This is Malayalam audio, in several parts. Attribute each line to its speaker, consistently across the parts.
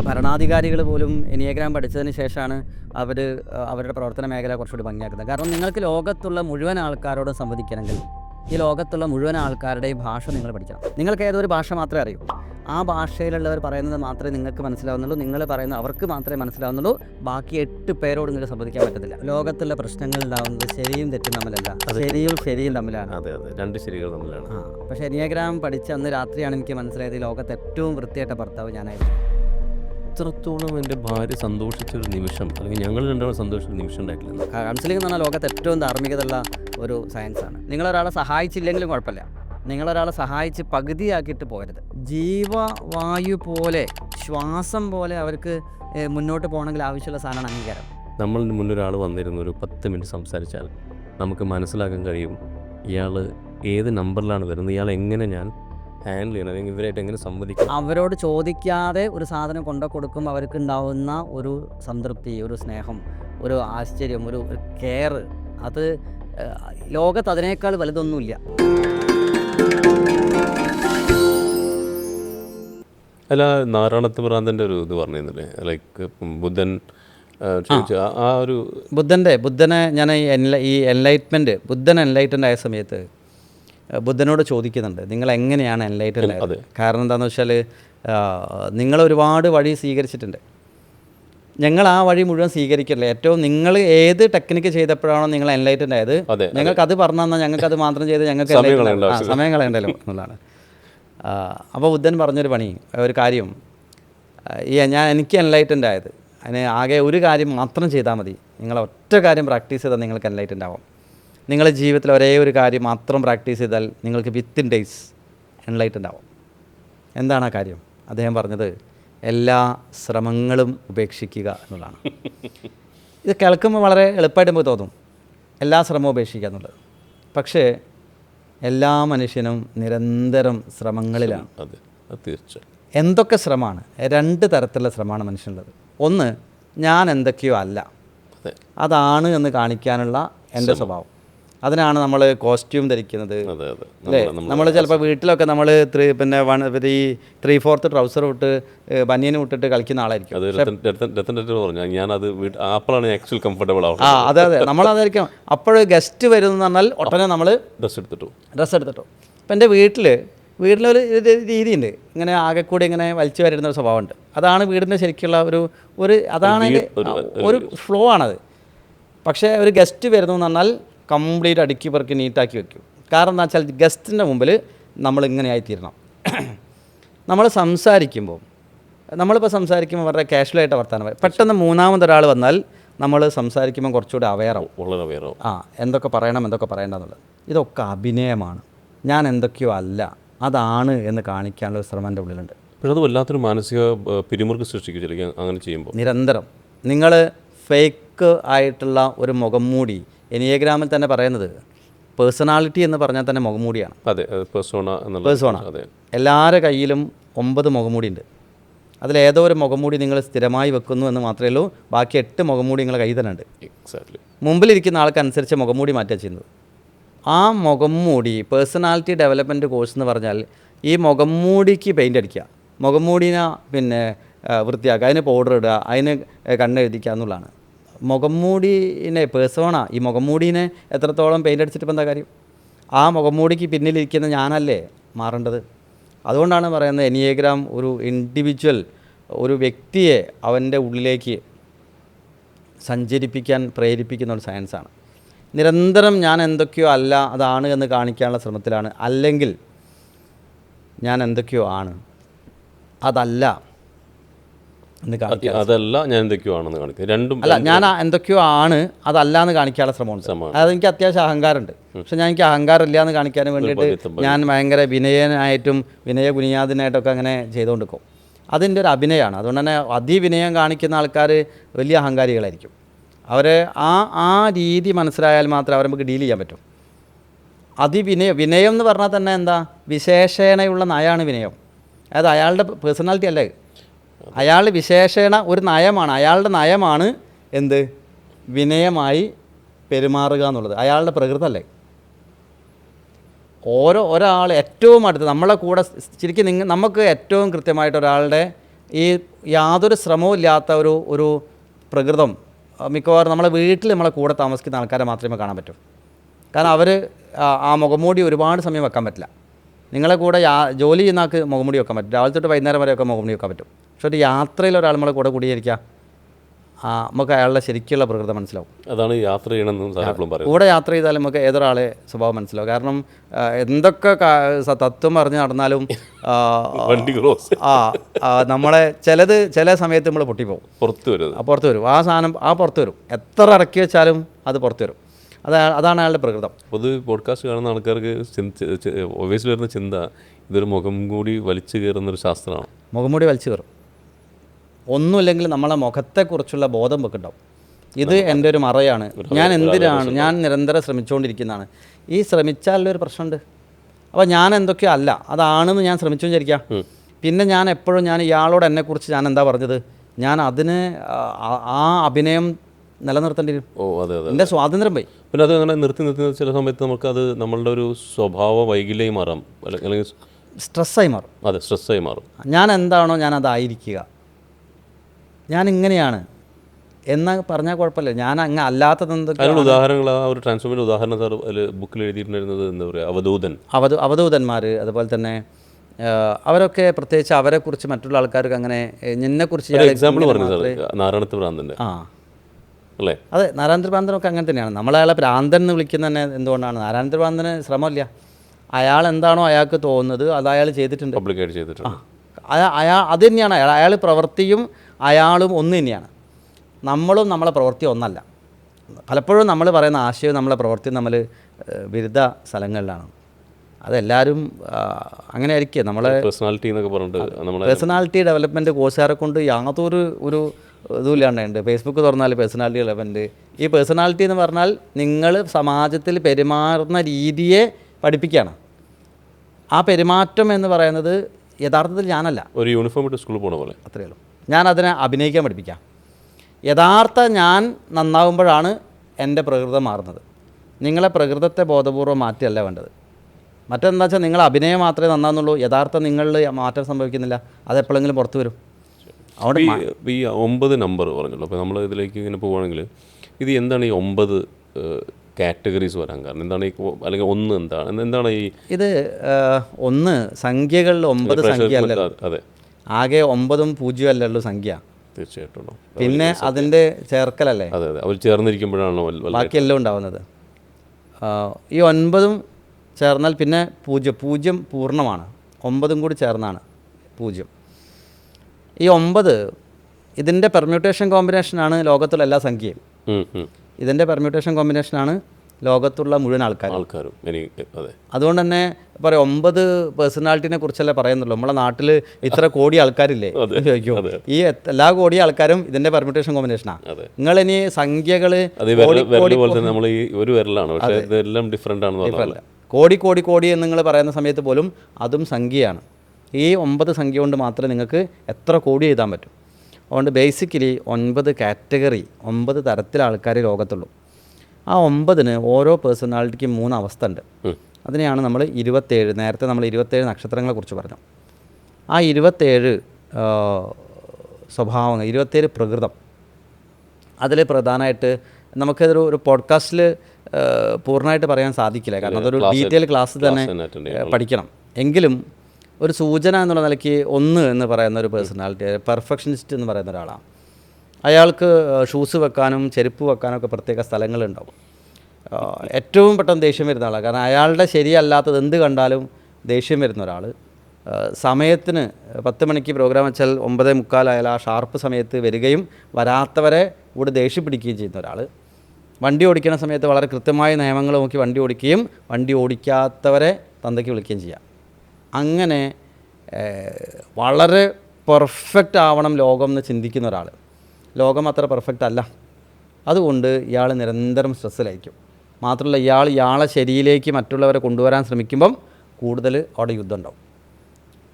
Speaker 1: ഭരണാധികാരികൾ പോലും എനിയഗ്രാം പഠിച്ചതിന് ശേഷമാണ് അവർ അവരുടെ പ്രവർത്തന മേഖല കുറച്ചുകൂടി ഭംഗിയാക്കുന്നത്. കാരണം നിങ്ങൾക്ക് ലോകത്തുള്ള മുഴുവൻ ആൾക്കാരോടും സംവദിക്കണമെങ്കിൽ ഈ ലോകത്തുള്ള മുഴുവൻ ആൾക്കാരുടെയും ഭാഷ നിങ്ങൾ പഠിക്കണം. നിങ്ങൾക്ക് ഏതൊരു ഭാഷ മാത്രമേ അറിയൂ. ആ ഭാഷയിലുള്ളവർ പറയുന്നത് മാത്രമേ നിങ്ങൾക്ക് മനസ്സിലാവുന്നുള്ളൂ. നിങ്ങൾ പറയുന്നത് അവർക്ക് മാത്രമേ മനസ്സിലാവുന്നുള്ളൂ. ബാക്കി എട്ട് പേരോട് നിങ്ങൾ സംവദിക്കാൻ പറ്റത്തില്ല. ലോകത്തുള്ള പ്രശ്നങ്ങൾ ഉണ്ടാവുന്നത് ശരിയും തെറ്റും തമ്മിലല്ല. ശരിയും ശരിയും തമ്മിലാണ്.
Speaker 2: അതെ അതെ. രണ്ട് ശരികൾ തമ്മിലാണ്.
Speaker 1: പക്ഷേ എനിയഗ്രാം പഠിച്ച അന്ന് രാത്രിയാണ് എനിക്ക് മനസ്സിലായത് ലോകത്ത് ഏറ്റവും വൃത്തിയായിട്ട ഭർത്താവ് ഞാനായിരുന്നു.
Speaker 2: ഇത്രത്തോളം എന്റെ ഭാര്യ സന്തോഷിച്ച ഒരു നിമിഷം അല്ലെങ്കിൽ ഞങ്ങൾ രണ്ടാളും സന്തോഷിച്ച ഒരു നിമിഷം ഉണ്ടായിട്ടില്ല.
Speaker 1: കൗൺസിലിംഗ് എന്ന് പറഞ്ഞാൽ ലോകത്ത് ഏറ്റവും ധാർമ്മികതയുള്ള ഒരു സയൻസാണ് നിങ്ങളൊരാളെ സഹായിച്ചില്ലെങ്കിലും കുഴപ്പമില്ല. നിങ്ങളൊരാളെ സഹായിച്ച് പകുതിയാക്കിയിട്ട് പോരുത് ജീവവായു പോലെ ശ്വാസം പോലെ അവർക്ക് മുന്നോട്ട് പോകണമെങ്കിൽ ആവശ്യമുള്ള സാധനമാണ് അംഗീകാരം.
Speaker 2: നമ്മൾ മുന്നൊരാൾ വന്നിരുന്ന ഒരു പത്ത് മിനിറ്റ് സംസാരിച്ചാൽ നമുക്ക് മനസ്സിലാക്കാൻ കഴിയും ഇയാൾ ഏത് നമ്പറിലാണ് വരുന്നത് ഇയാൾ എങ്ങനെ ഞാൻ ഹാൻഡിൽ ചെയ്യണം അല്ലെങ്കിൽ ഇവരായിട്ട് എങ്ങനെ സംവദിക്കണം?
Speaker 1: അവരോട് ചോദിക്കാതെ ഒരു സാധനം കൊണ്ടു കൊടുക്കുമ്പോൾ അവർക്ക് ഉണ്ടാവുന്ന ഒരു സംതൃപ്തി ഒരു സ്നേഹം ഒരു ആശ്ചര്യം ഒരു കെയർ അത് ലോകത്ത് അതിനേക്കാൾ വലുതൊന്നുമില്ല.
Speaker 2: അല്ല നാരായണത്ത് ഭ്രാന്തന്റെ ഒരു ഇത് പറഞ്ഞിരുന്നില്ലേ? ലൈക്ക് ബുദ്ധൻ ആ, ഒരു
Speaker 1: ബുദ്ധന്റെ ബുദ്ധനെ ഞാൻ ഈ എൻലൈ ഈ എൻലൈറ്റ്മെന്റ് ബുദ്ധൻ എൻലൈറ്റന്റ് ആയ സമയത്ത് ബുദ്ധനോട് ചോദിക്കുന്നുണ്ട്. നിങ്ങൾ എങ്ങനെയാണ് എൻലൈറ്റഡ് ആയത്? കാരണം എന്താണെന്ന് വെച്ചാൽ നിങ്ങൾ ഒരുപാട് വഴി സ്വീകരിച്ചിട്ടുണ്ട്. ഞങ്ങൾ ആ വഴി മുഴുവൻ സ്വീകരിക്കില്ല? ഏറ്റവും നിങ്ങൾ ഏത് ടെക്നിക്ക് ചെയ്തപ്പോഴാണോ നിങ്ങൾ എൻലൈറ്റഡ് ആയത്? ഞങ്ങൾക്ക് അത് പറഞ്ഞു തന്നാൽ ഞങ്ങൾക്ക് അത് മാത്രം ചെയ്ത് ഞങ്ങൾക്ക്
Speaker 2: സമയം
Speaker 1: കളയണ്ടല്ലോ. എന്നുള്ളതാണ്. അപ്പോൾ ബുദ്ധൻ പറഞ്ഞൊരു പണി ഒരു കാര്യം ഈ ഞാൻ എനിക്ക് എൻലൈറ്റന്റ് ആയത്. അതിന് ആകെ ഒരു കാര്യം മാത്രം ചെയ്താൽ മതി. നിങ്ങൾ ഒറ്റ കാര്യം പ്രാക്ടീസ് ചെയ്താൽ നിങ്ങൾക്ക് എൻലൈറ്റന്റ് ആവും. നിങ്ങളുടെ ജീവിതത്തിൽ ഒരേ ഒരു കാര്യം മാത്രം പ്രാക്ടീസ് ചെയ്താൽ നിങ്ങൾക്ക് വിത്തിൻ ഡേയ്സ് എൺലൈറ്റ് ആവും. എന്താണ് ആ കാര്യം? അദ്ദേഹം പറഞ്ഞത് എല്ലാ ശ്രമങ്ങളും ഉപേക്ഷിക്കുക എന്നുള്ളതാണ്. ഇത് കേൾക്കുമ്പോൾ വളരെ എളുപ്പമായിട്ട് നമുക്ക് തോന്നും എല്ലാ ശ്രമവും ഉപേക്ഷിക്കുക എന്നുള്ളത്. പക്ഷേ എല്ലാ മനുഷ്യനും നിരന്തരം ശ്രമങ്ങളിലാണ്.
Speaker 2: അതെ അത് തീർച്ചയായും
Speaker 1: എന്തൊക്കെ ശ്രമമാണ്? രണ്ട് തരത്തിലുള്ള ശ്രമമാണ് മനുഷ്യനുള്ളത്. ഒന്ന് ഞാൻ എന്തൊക്കെയോ അല്ല. അതാണ് എന്ന് കാണിക്കാനുള്ള എന്റെ സ്വഭാവം. അതിനാണ് നമ്മൾ കോസ്റ്റ്യൂം ധരിക്കുന്നത്. അല്ലേ? നമ്മൾ ചിലപ്പോൾ വീട്ടിലൊക്കെ നമ്മൾ ത്രീ പിന്നെ വൺ ഈ ത്രീ ഫോർത്ത് ട്രൗസർ വിട്ട് ബനിയനും വിട്ടിട്ട് കളിക്കുന്ന ആളായിരിക്കും.
Speaker 2: പറഞ്ഞു ഞാനത് ആക്ച്വൽ കംഫർട്ടബിൾ
Speaker 1: ആ അതെ അതെ. നമ്മളതായിരിക്കും. അപ്പോൾ ഗസ്റ്റ് വരുമെന്ന് പറഞ്ഞാൽ ഒട്ടനെ നമ്മൾ
Speaker 2: ഡ്രസ് എടുത്തിട്ടു.
Speaker 1: ഡ്രസ്സ് എടുത്തിട്ടു. ഇപ്പം എന്റെ വീട്ടിൽ വീട്ടിലൊരു രീതിയുണ്ട്. ഇങ്ങനെ ആകെ കൂടി ഇങ്ങനെ വലിച്ചു വരുന്ന ഒരു സ്വഭാവമുണ്ട്. അതാണ് വീടിന്റെ ശരിക്കുള്ള ഒരു ഒരു അതാണ്
Speaker 2: ഒരു-
Speaker 1: ഒരു ഫ്ലോ ആണത്. പക്ഷേ ഒരു ഗസ്റ്റ് വരുന്നു എന്ന് പറഞ്ഞാൽ കംപ്ലീറ്റ് അടുക്കി പെറുക്കി നീറ്റാക്കി വെക്കും. കാരണം എന്താ വെച്ചാൽ ഗസ്റ്റിന്റെ മുമ്പിൽ നമ്മൾ ഇങ്ങനെ ആയിത്തീരണം നമ്മൾ സംസാരിക്കുമ്പോൾ നമ്മളിപ്പോൾ സംസാരിക്കുമ്പോൾ വളരെ കാഷ്വലായിട്ട് വർത്താനം പറയും. പെട്ടെന്ന് മൂന്നാമതൊരാൾ വന്നാൽ നമ്മൾ സംസാരിക്കുമ്പോൾ കുറച്ചുകൂടി അവെയറാവും
Speaker 2: വളരെ വേറെ
Speaker 1: ആ എന്തൊക്കെ പറയണം എന്തൊക്കെ പറയേണ്ടതെന്നുള്ളത് ഇതൊക്കെ അഭിനയമാണ്. ഞാൻ എന്തൊക്കെയോ അല്ല അതാണ് എന്ന് കാണിക്കാനുള്ള ശ്രമം എന്റെ ഉള്ളിലുണ്ട്.
Speaker 2: പക്ഷേ അത് വല്ലാത്തൊരു മാനസിക പിരിമുറുക്ക് സൃഷ്ടിക്കും ശരിക്കും അങ്ങനെ ചെയ്യുമ്പോൾ.
Speaker 1: നിരന്തരം. നിങ്ങൾ ഫേക്ക് ആയിട്ടുള്ള ഒരു മുഖം മൂടി എനിയഗ്രാമിൽ തന്നെ പറയുന്നത് പേഴ്സണാലിറ്റി എന്ന് പറഞ്ഞാൽ തന്നെ മുഖമൂടിയാണ്.
Speaker 2: അതെ പേഴ്സോണ
Speaker 1: എല്ലാവരുടെ കയ്യിലും ഒമ്പത് മുഖംമൂടി ഉണ്ട് അതിലേതോ ഒരു മുഖംമൂടി നിങ്ങൾ സ്ഥിരമായി വെക്കുന്നു എന്ന് മാത്രമേ ഉള്ളൂ. ബാക്കി എട്ട് മുഖംമൂടി നിങ്ങളുടെ കയ്യിൽ തന്നെ ഉണ്ട്.
Speaker 2: എക്സാക്ട്ലി
Speaker 1: മുമ്പിലിരിക്കുന്ന ആൾക്കനുസരിച്ച് മുഖംമൂടി മാറ്റുക ചെയ്യുന്നത്. ആ മുഖംമൂടി പേഴ്സണാലിറ്റി ഡെവലപ്മെന്റ് കോഴ്സ് എന്ന് പറഞ്ഞാൽ ഈ മുഖംമൂടിക്ക് പെയിന്റ് അടിക്കുക. മുഖംമൂടിനെ പിന്നെ വൃത്തിയാക്കുക. അതിന് പൗഡർ ഇടുക. അതിന് കണ്ണെഴുതിക്കുക എന്നുള്ളതാണ്. മുഖംമൂടിനെ പേഴ്സോണ ഈ മുഖംമൂടിനെ എത്രത്തോളം പെയിന്റ് അടിച്ചിട്ട് എന്താ കാര്യം? ആ മുഖംമൂടിക്ക് പിന്നിലിരിക്കുന്ന ഞാനല്ലേ മാറേണ്ടത്? അതുകൊണ്ടാണ് പറയുന്നത് എനിയേഗ്രാം ഒരു ഇൻഡിവിജ്വൽ ഒരു വ്യക്തിയെ അവന്റെ ഉള്ളിലേക്ക് സഞ്ചരിപ്പിക്കാൻ പ്രേരിപ്പിക്കുന്ന ഒരു സയൻസാണ് നിരന്തരം ഞാൻ എന്തൊക്കെയോ അല്ല അതാണ് എന്ന് കാണിക്കാനുള്ള ശ്രമത്തിലാണ്. അല്ലെങ്കിൽ ഞാൻ എന്തൊക്കെയോ ആണ്. അതല്ല.
Speaker 2: അതല്ല ഞാൻ എന്തൊക്കെയോ ആണെന്ന് കാണിക്കുന്നത് രണ്ടും
Speaker 1: അല്ല ഞാൻ എന്തൊക്കെയോ ആണ് അതല്ല എന്ന് കാണിക്കാനുള്ള ശ്രമമുണ്ട്.
Speaker 2: അതായത്
Speaker 1: അതെനിക്ക് അത്യാവശ്യം അഹങ്കാരമുണ്ട്. പക്ഷെ ഞാൻ എനിക്ക് അഹങ്കാരം ഇല്ല എന്ന് കാണിക്കാൻ വേണ്ടിയിട്ട് ഞാൻ ഭയങ്കര വിനയനായിട്ടും വിനയ കുനിയാദിനായിട്ടൊക്കെ അങ്ങനെ ചെയ്തുകൊണ്ട് നിൽക്കും അതിന്റെ ഒരു അഭിനയമാണ്. അതുകൊണ്ട് തന്നെ അതിവിനയം കാണിക്കുന്ന ആൾക്കാർ വലിയ അഹങ്കാരികളായിരിക്കും. അവരെ ആ ആ രീതി മനസ്സിലായാൽ മാത്രമേ അവരെ നമുക്ക് ഡീൽ ചെയ്യാൻ പറ്റും. അതിവിനയം വിനയം എന്ന് പറഞ്ഞാൽ തന്നെ എന്താ? വിശേഷേണയുള്ള നയമാണ് വിനയം. അതായത് അയാളുടെ പേഴ്സണാലിറ്റി അല്ലേ അയാൾ വിശേഷണ ഒരു നയമാണ്. അയാളുടെ നയമാണ് എന്ത്? വിനയമായി പെരുമാറുക എന്നുള്ളത്. അയാളുടെ പ്രകൃതമല്ലേ ഓരോ ഒരാൾ ഏറ്റവും അടുത്ത് നമ്മളെ കൂടെ ശരിക്കും നിങ്ങൾ നമുക്ക് ഏറ്റവും കൃത്യമായിട്ട് ഒരാളുടെ ഈ യാതൊരു ശ്രമവും ഇല്ലാത്ത ഒരു ഒരു പ്രകൃതം മിക്കവാറും നമ്മളെ വീട്ടിൽ നമ്മളെ കൂടെ താമസിക്കുന്ന ആൾക്കാരെ മാത്രമേ കാണാൻ പറ്റൂ. കാരണം അവർ ആ മുഖംമൂടി ഒരുപാട് സമയം വെക്കാൻ പറ്റില്ല. നിങ്ങളെ കൂടെ ജോലി ചെയ്യുന്ന ആൾക്ക് മുഖംമൂടി വെക്കാൻ പറ്റും. രാവിലെ തൊട്ട് വൈകുന്നേരം വരെയൊക്കെ മുഖംമൂടി വെക്കാൻ പറ്റും. പക്ഷേ ഒരു യാത്രയിൽ ഒരാൾ നമ്മളെ കൂടെ കൂടിയിരിക്കുക. ആ, നമുക്ക് അയാളുടെ ശരിക്കുള്ള പ്രകൃതം മനസ്സിലാവും.
Speaker 2: അതാണ് യാത്ര ചെയ്യണമെന്നും
Speaker 1: കൂടെ യാത്ര ചെയ്താലും നമുക്ക് ഏതൊരാളെ സ്വഭാവം മനസ്സിലാവും. കാരണം എന്തൊക്കെ തത്വം പറഞ്ഞ് നടന്നാലും ആ, നമ്മളെ ചിലത് ചില സമയത്ത് നമ്മൾ പൊട്ടിപ്പോവും
Speaker 2: പുറത്ത് വരും
Speaker 1: ആ പുറത്ത് വരും. ആ സാധനം ആ പുറത്ത് വരും. എത്ര ഇറക്കി വെച്ചാലും അത് പുറത്ത് വരും. അത് അതാണ് അയാളുടെ പ്രകൃതം.
Speaker 2: പൊതുവെ പോഡ്കാസ്റ്റ് കാണുന്ന ആൾക്കാർക്ക് ഒബ്വിയസ്ലി വരുന്ന ചിന്ത ഇതൊരു മുഖം കൂടി വലിച്ചു കയറുന്ന ഒരു ശാസ്ത്രമാണ്.
Speaker 1: മുഖംമൂടി വലിച്ചു കയറും. ഒന്നുമില്ലെങ്കിൽ നമ്മളെ മുഖത്തെക്കുറിച്ചുള്ള ബോധം വെക്കുണ്ടാവും. ഇത് എന്റെ ഒരു മറയാണ്. ഞാൻ എന്തിനാണ്? ഞാൻ നിരന്തരം ശ്രമിച്ചുകൊണ്ടിരിക്കുന്നതാണ്. ഈ ശ്രമിച്ചാലൊരു പ്രശ്നമുണ്ട്. അപ്പോൾ ഞാൻ എന്തൊക്കെയോ അല്ല അതാണെന്ന് ഞാൻ ശ്രമിച്ചു വിചാരിക്കാം. പിന്നെ ഞാൻ എപ്പോഴും ഞാൻ ഇയാളോട് എന്നെക്കുറിച്ച് ഞാൻ എന്താ പറഞ്ഞത്? ഞാൻ അതിന് ആ- അഭിനയം നിലനിർത്തേണ്ടി വരും.
Speaker 2: ഓ അതെ അതെ
Speaker 1: എന്റെ സ്വാതന്ത്ര്യം പോയി.
Speaker 2: പിന്നെ അത് അങ്ങനെ നിർത്തി നിർത്തി നിർത്തി ചില സമയത്ത് നമുക്ക് അത് നമ്മളുടെ ഒരു സ്വഭാവ വൈകല്യമായി മാറാം. അല്ലെങ്കിൽ
Speaker 1: സ്ട്രെസ്സായി മാറും.
Speaker 2: അതെ സ്ട്രെസ്സായി മാറും.
Speaker 1: ഞാൻ എന്താണോ ഞാൻ അതായിരിക്കുക. ഞാൻ ഇങ്ങനെയാണ് എന്ന് പറഞ്ഞാൽ കുഴപ്പമില്ല. ഞാൻ അങ്ങ് അല്ലാത്തത്
Speaker 2: എന്തൊക്കെയാണ് ഉദാഹരണങ്ങൾ ആ ഒരു ട്രാൻസ്ഫോമിന്റെ ഉദാഹരണം സാർ ബുക്കിൽ എഴുതിയിട്ടുണ്ടായിരുന്നത് എന്താ പറയുക അവധൂതൻ.
Speaker 1: അവധ അവധൂതന്മാർ അതുപോലെ തന്നെ അവരൊക്കെ പ്രത്യേകിച്ച് അവരെ കുറിച്ച് മറ്റുള്ള ആൾക്കാർക്ക് അങ്ങനെ നിന്നെ നിന്നെക്കുറിച്ച്
Speaker 2: എക്സാമ്പിൾ പറഞ്ഞു സാർ നാരായണത്ത് ഭ്രാന്തന്റെ
Speaker 1: ആ.
Speaker 2: അല്ലേ?
Speaker 1: അതെ നാരായണ ഭ്രാന്തനൊക്കെ അങ്ങനെ തന്നെയാണ്. നമ്മളയാളെ ഭ്രാന്തൻ എന്ന് വിളിക്കുന്ന തന്നെ എന്തുകൊണ്ടാണ്? നാരായണ ഭ്രാന്തന് ശ്രമമില്ല. അയാൾ എന്താണോ അയാൾക്ക് തോന്നുന്നത് അത് അയാൾ ചെയ്തിട്ടുണ്ട്.
Speaker 2: പബ്ലിക്കായിട്ട് ചെയ്തിട്ടുണ്ട്.
Speaker 1: അയാൾ അത് തന്നെയാണ്. അയാൾ അയാൾ പ്രവൃത്തിയും അയാളും ഒന്ന് തന്നെയാണ്. നമ്മളും നമ്മളെ പ്രവൃത്തി ഒന്നല്ല. പലപ്പോഴും നമ്മൾ പറയുന്ന ആശയവും നമ്മളെ പ്രവൃത്തിയും നമ്മൾ വിരുദ്ധ സ്ഥലങ്ങളിലാണ്. അതെല്ലാവരും അങ്ങനെ ആയിരിക്കുക നമ്മളെ
Speaker 2: പേഴ്സണാലിറ്റി എന്നൊക്കെ പറഞ്ഞിട്ട്
Speaker 1: പേഴ്സണാലിറ്റി ഡെവലപ്മെന്റ് കോഴ്സുകാരെ കൊണ്ട് യാതൊരു ഒരു ഇതും ഇല്ലാണ്ടുണ്ട് ഫേസ്ബുക്ക് തുറന്നാൽ പേഴ്സണാലിറ്റി ഡെവലപ്മെന്റ് ഈ പേഴ്സണാലിറ്റി എന്ന് പറഞ്ഞാൽ നിങ്ങൾ സമാജത്തിൽ പെരുമാറുന്ന രീതിയെ പഠിപ്പിക്കുകയാണ്. ആ പെരുമാറ്റം എന്ന് പറയുന്നത് യഥാർത്ഥത്തിൽ ഞാനല്ല.
Speaker 2: ഒരു യൂണിഫോം ഇട്ട് സ്കൂളിൽ പോണ പോലെ.
Speaker 1: അത്രയേ ഉള്ളൂ. ഞാൻ അതിനെ അഭിനയിക്കാൻ പഠിപ്പിക്കാം. യഥാർത്ഥ ഞാൻ നന്നാവുമ്പോഴാണ് എന്റെ പ്രകൃതം മാറുന്നത്. നിങ്ങളെ പ്രകൃതത്തെ ബോധപൂർവം മാറ്റിയല്ല വേണ്ടത്. മറ്റെന്താ വെച്ചാൽ നിങ്ങൾ അഭിനയം മാത്രമേ നന്നാവുന്നുള്ളൂ. യഥാർത്ഥ നിങ്ങളിൽ മാറ്റം സംഭവിക്കുന്നില്ല. അത് എപ്പോഴെങ്കിലും പുറത്തു വരും. അവിടെ
Speaker 2: ഈ ഒമ്പത് നമ്പർ പറഞ്ഞല്ലോ. അപ്പോൾ നമ്മൾ ഇതിലേക്ക് ഇങ്ങനെ പോവുകയാണെങ്കിൽ ഇത് എന്താണ് ഈ ഒമ്പത് കാറ്റഗറീസ് വരാൻ കാരണം. എന്താണ് ഈ അല്ലെങ്കിൽ ഒന്ന് എന്താണ്? എന്താണ് ഈ
Speaker 1: ഇത് ഒന്ന് സംഖ്യകളിൽ ഒമ്പത് സംഖ്യ
Speaker 2: അതെ.
Speaker 1: ആകെ ഒമ്പതും പൂജ്യം അല്ലല്ലോ സംഖ്യ.
Speaker 2: തീർച്ചയായിട്ടും.
Speaker 1: പിന്നെ അതിന്റെ ചേർക്കലല്ലേ?
Speaker 2: അതെ അതെ. അവർ ചേർന്നിരിക്കുമ്പോഴാണോ
Speaker 1: ബാക്കിയെല്ലാം ഉണ്ടാവുന്നത്. ഈ ഒൻപതും ചേർന്നാൽ പിന്നെ പൂജ്യം. പൂജ്യം പൂർണമാണ്. ഒമ്പതും കൂടി ചേർന്നാണ് പൂജ്യം. ഈ ഒമ്പത് ഇതിന്റെ പെർമ്യൂട്ടേഷൻ കോമ്പിനേഷനാണ് ലോകത്തുള്ള എല്ലാ സംഖ്യയും. ഇതിന്റെ പെർമ്യൂട്ടേഷൻ കോമ്പിനേഷനാണ് ലോകത്തുള്ള മുഴുവൻ ആൾക്കാർ
Speaker 2: ആൾക്കാരും. അതെ.
Speaker 1: അതുകൊണ്ട് തന്നെ പറയാം ഒമ്പത് പേഴ്സണാലിറ്റിനെ കുറിച്ചല്ലേ പറയുന്നുള്ളൂ. നമ്മളെ നാട്ടിൽ ഇത്ര കോടി ആൾക്കാരില്ലേ?
Speaker 2: അതെ.
Speaker 1: ഈ എല്ലാ കോടി ആൾക്കാരും ഇതിന്റെ പെർമ്യൂട്ടേഷൻ കോമ്പിനേഷനാണ്
Speaker 2: നിങ്ങൾ
Speaker 1: ഇനി സംഖ്യകൾ
Speaker 2: ആണെന്ന്
Speaker 1: കോടി കോടി കോടി എന്ന് നിങ്ങൾ പറയുന്ന സമയത്ത് പോലും അതും സംഖ്യയാണ്. ഈ ഒമ്പത് സംഖ്യ കൊണ്ട് മാത്രമേ നിങ്ങൾക്ക് എത്ര കോടി എഴുതാൻ പറ്റും. അതുകൊണ്ട് ബേസിക്കലി ഒൻപത് കാറ്റഗറി ഒമ്പത് തരത്തിലെ ആൾക്കാർ ലോകത്തുള്ളൂ. ആ ഒമ്പതിന് ഓരോ പേഴ്സണാലിറ്റിക്കും മൂന്ന് അവസ്ഥ ഉണ്ട്. അതിനെയാണ് നമ്മൾ ഇരുപത്തേഴ് നേരത്തെ നമ്മൾ ഇരുപത്തേഴ് നക്ഷത്രങ്ങളെക്കുറിച്ച് പറഞ്ഞു. ആ ഇരുപത്തേഴ് സ്വഭാവങ്ങൾ ഇരുപത്തേഴ് പ്രകൃതം. അതിൽ പ്രധാനമായിട്ട് നമുക്കതൊരു ഒരു പോഡ്കാസ്റ്റിൽ പൂർണമായിട്ട് പറയാൻ സാധിക്കില്ല. കാരണം അതൊരു ഡീറ്റെയിൽ ക്ലാസ് തന്നെ പഠിക്കണം. എങ്കിലും ഒരു സൂചന എന്നുള്ള നിലയ്ക്ക് ഒന്ന് എന്ന് പറയുന്ന ഒരു പേഴ്സണാലിറ്റി പെർഫെക്ഷനിസ്റ്റ് എന്ന് പറയുന്ന ഒരാളാണ്. അയാൾക്ക് ഷൂസ് വെക്കാനും ചെരുപ്പ് വെക്കാനും ഒക്കെ പ്രത്യേക സ്ഥലങ്ങളുണ്ടാവും. ഏറ്റവും പെട്ടെന്ന് ദേഷ്യം വരുന്ന ആളാണ് കാരണം അയാളുടെ ശരിയല്ലാത്തത് എന്ത് കണ്ടാലും ദേഷ്യം വരുന്ന ഒരാൾ സമയത്തിന് പത്ത് മണിക്ക് പ്രോഗ്രാം വെച്ചാൽ ഒമ്പതേ മുക്കാലായാൽ ആ ഷാർപ്പ് സമയത്ത് വരികയും വരാത്തവരെ കൂടെ ദേഷ്യം പിടിക്കുകയും ചെയ്യുന്ന ഒരാൾ വണ്ടി ഓടിക്കുന്ന സമയത്ത് വളരെ കൃത്യമായ നിയമങ്ങൾ നോക്കി വണ്ടി ഓടിക്കുകയും വണ്ടി ഓടിക്കാത്തവരെ തന്തയ്ക്ക് വിളിക്കുകയും ചെയ്യാം. അങ്ങനെ വളരെ പെർഫെക്റ്റ് ആവണം ലോകം എന്ന് ചിന്തിക്കുന്ന ഒരാൾ ലോകം അത്ര പെർഫെക്റ്റ് അല്ല. അതുകൊണ്ട് ഇയാൾ നിരന്തരം സ്ട്രെസ്സിലായിരിക്കും മാത്രമല്ല ഇയാൾ ഇയാളെ ശരിയിലേക്ക് മറ്റുള്ളവരെ കൊണ്ടുവരാൻ ശ്രമിക്കുമ്പം കൂടുതൽ അവിടെ യുദ്ധം ഉണ്ടാവും.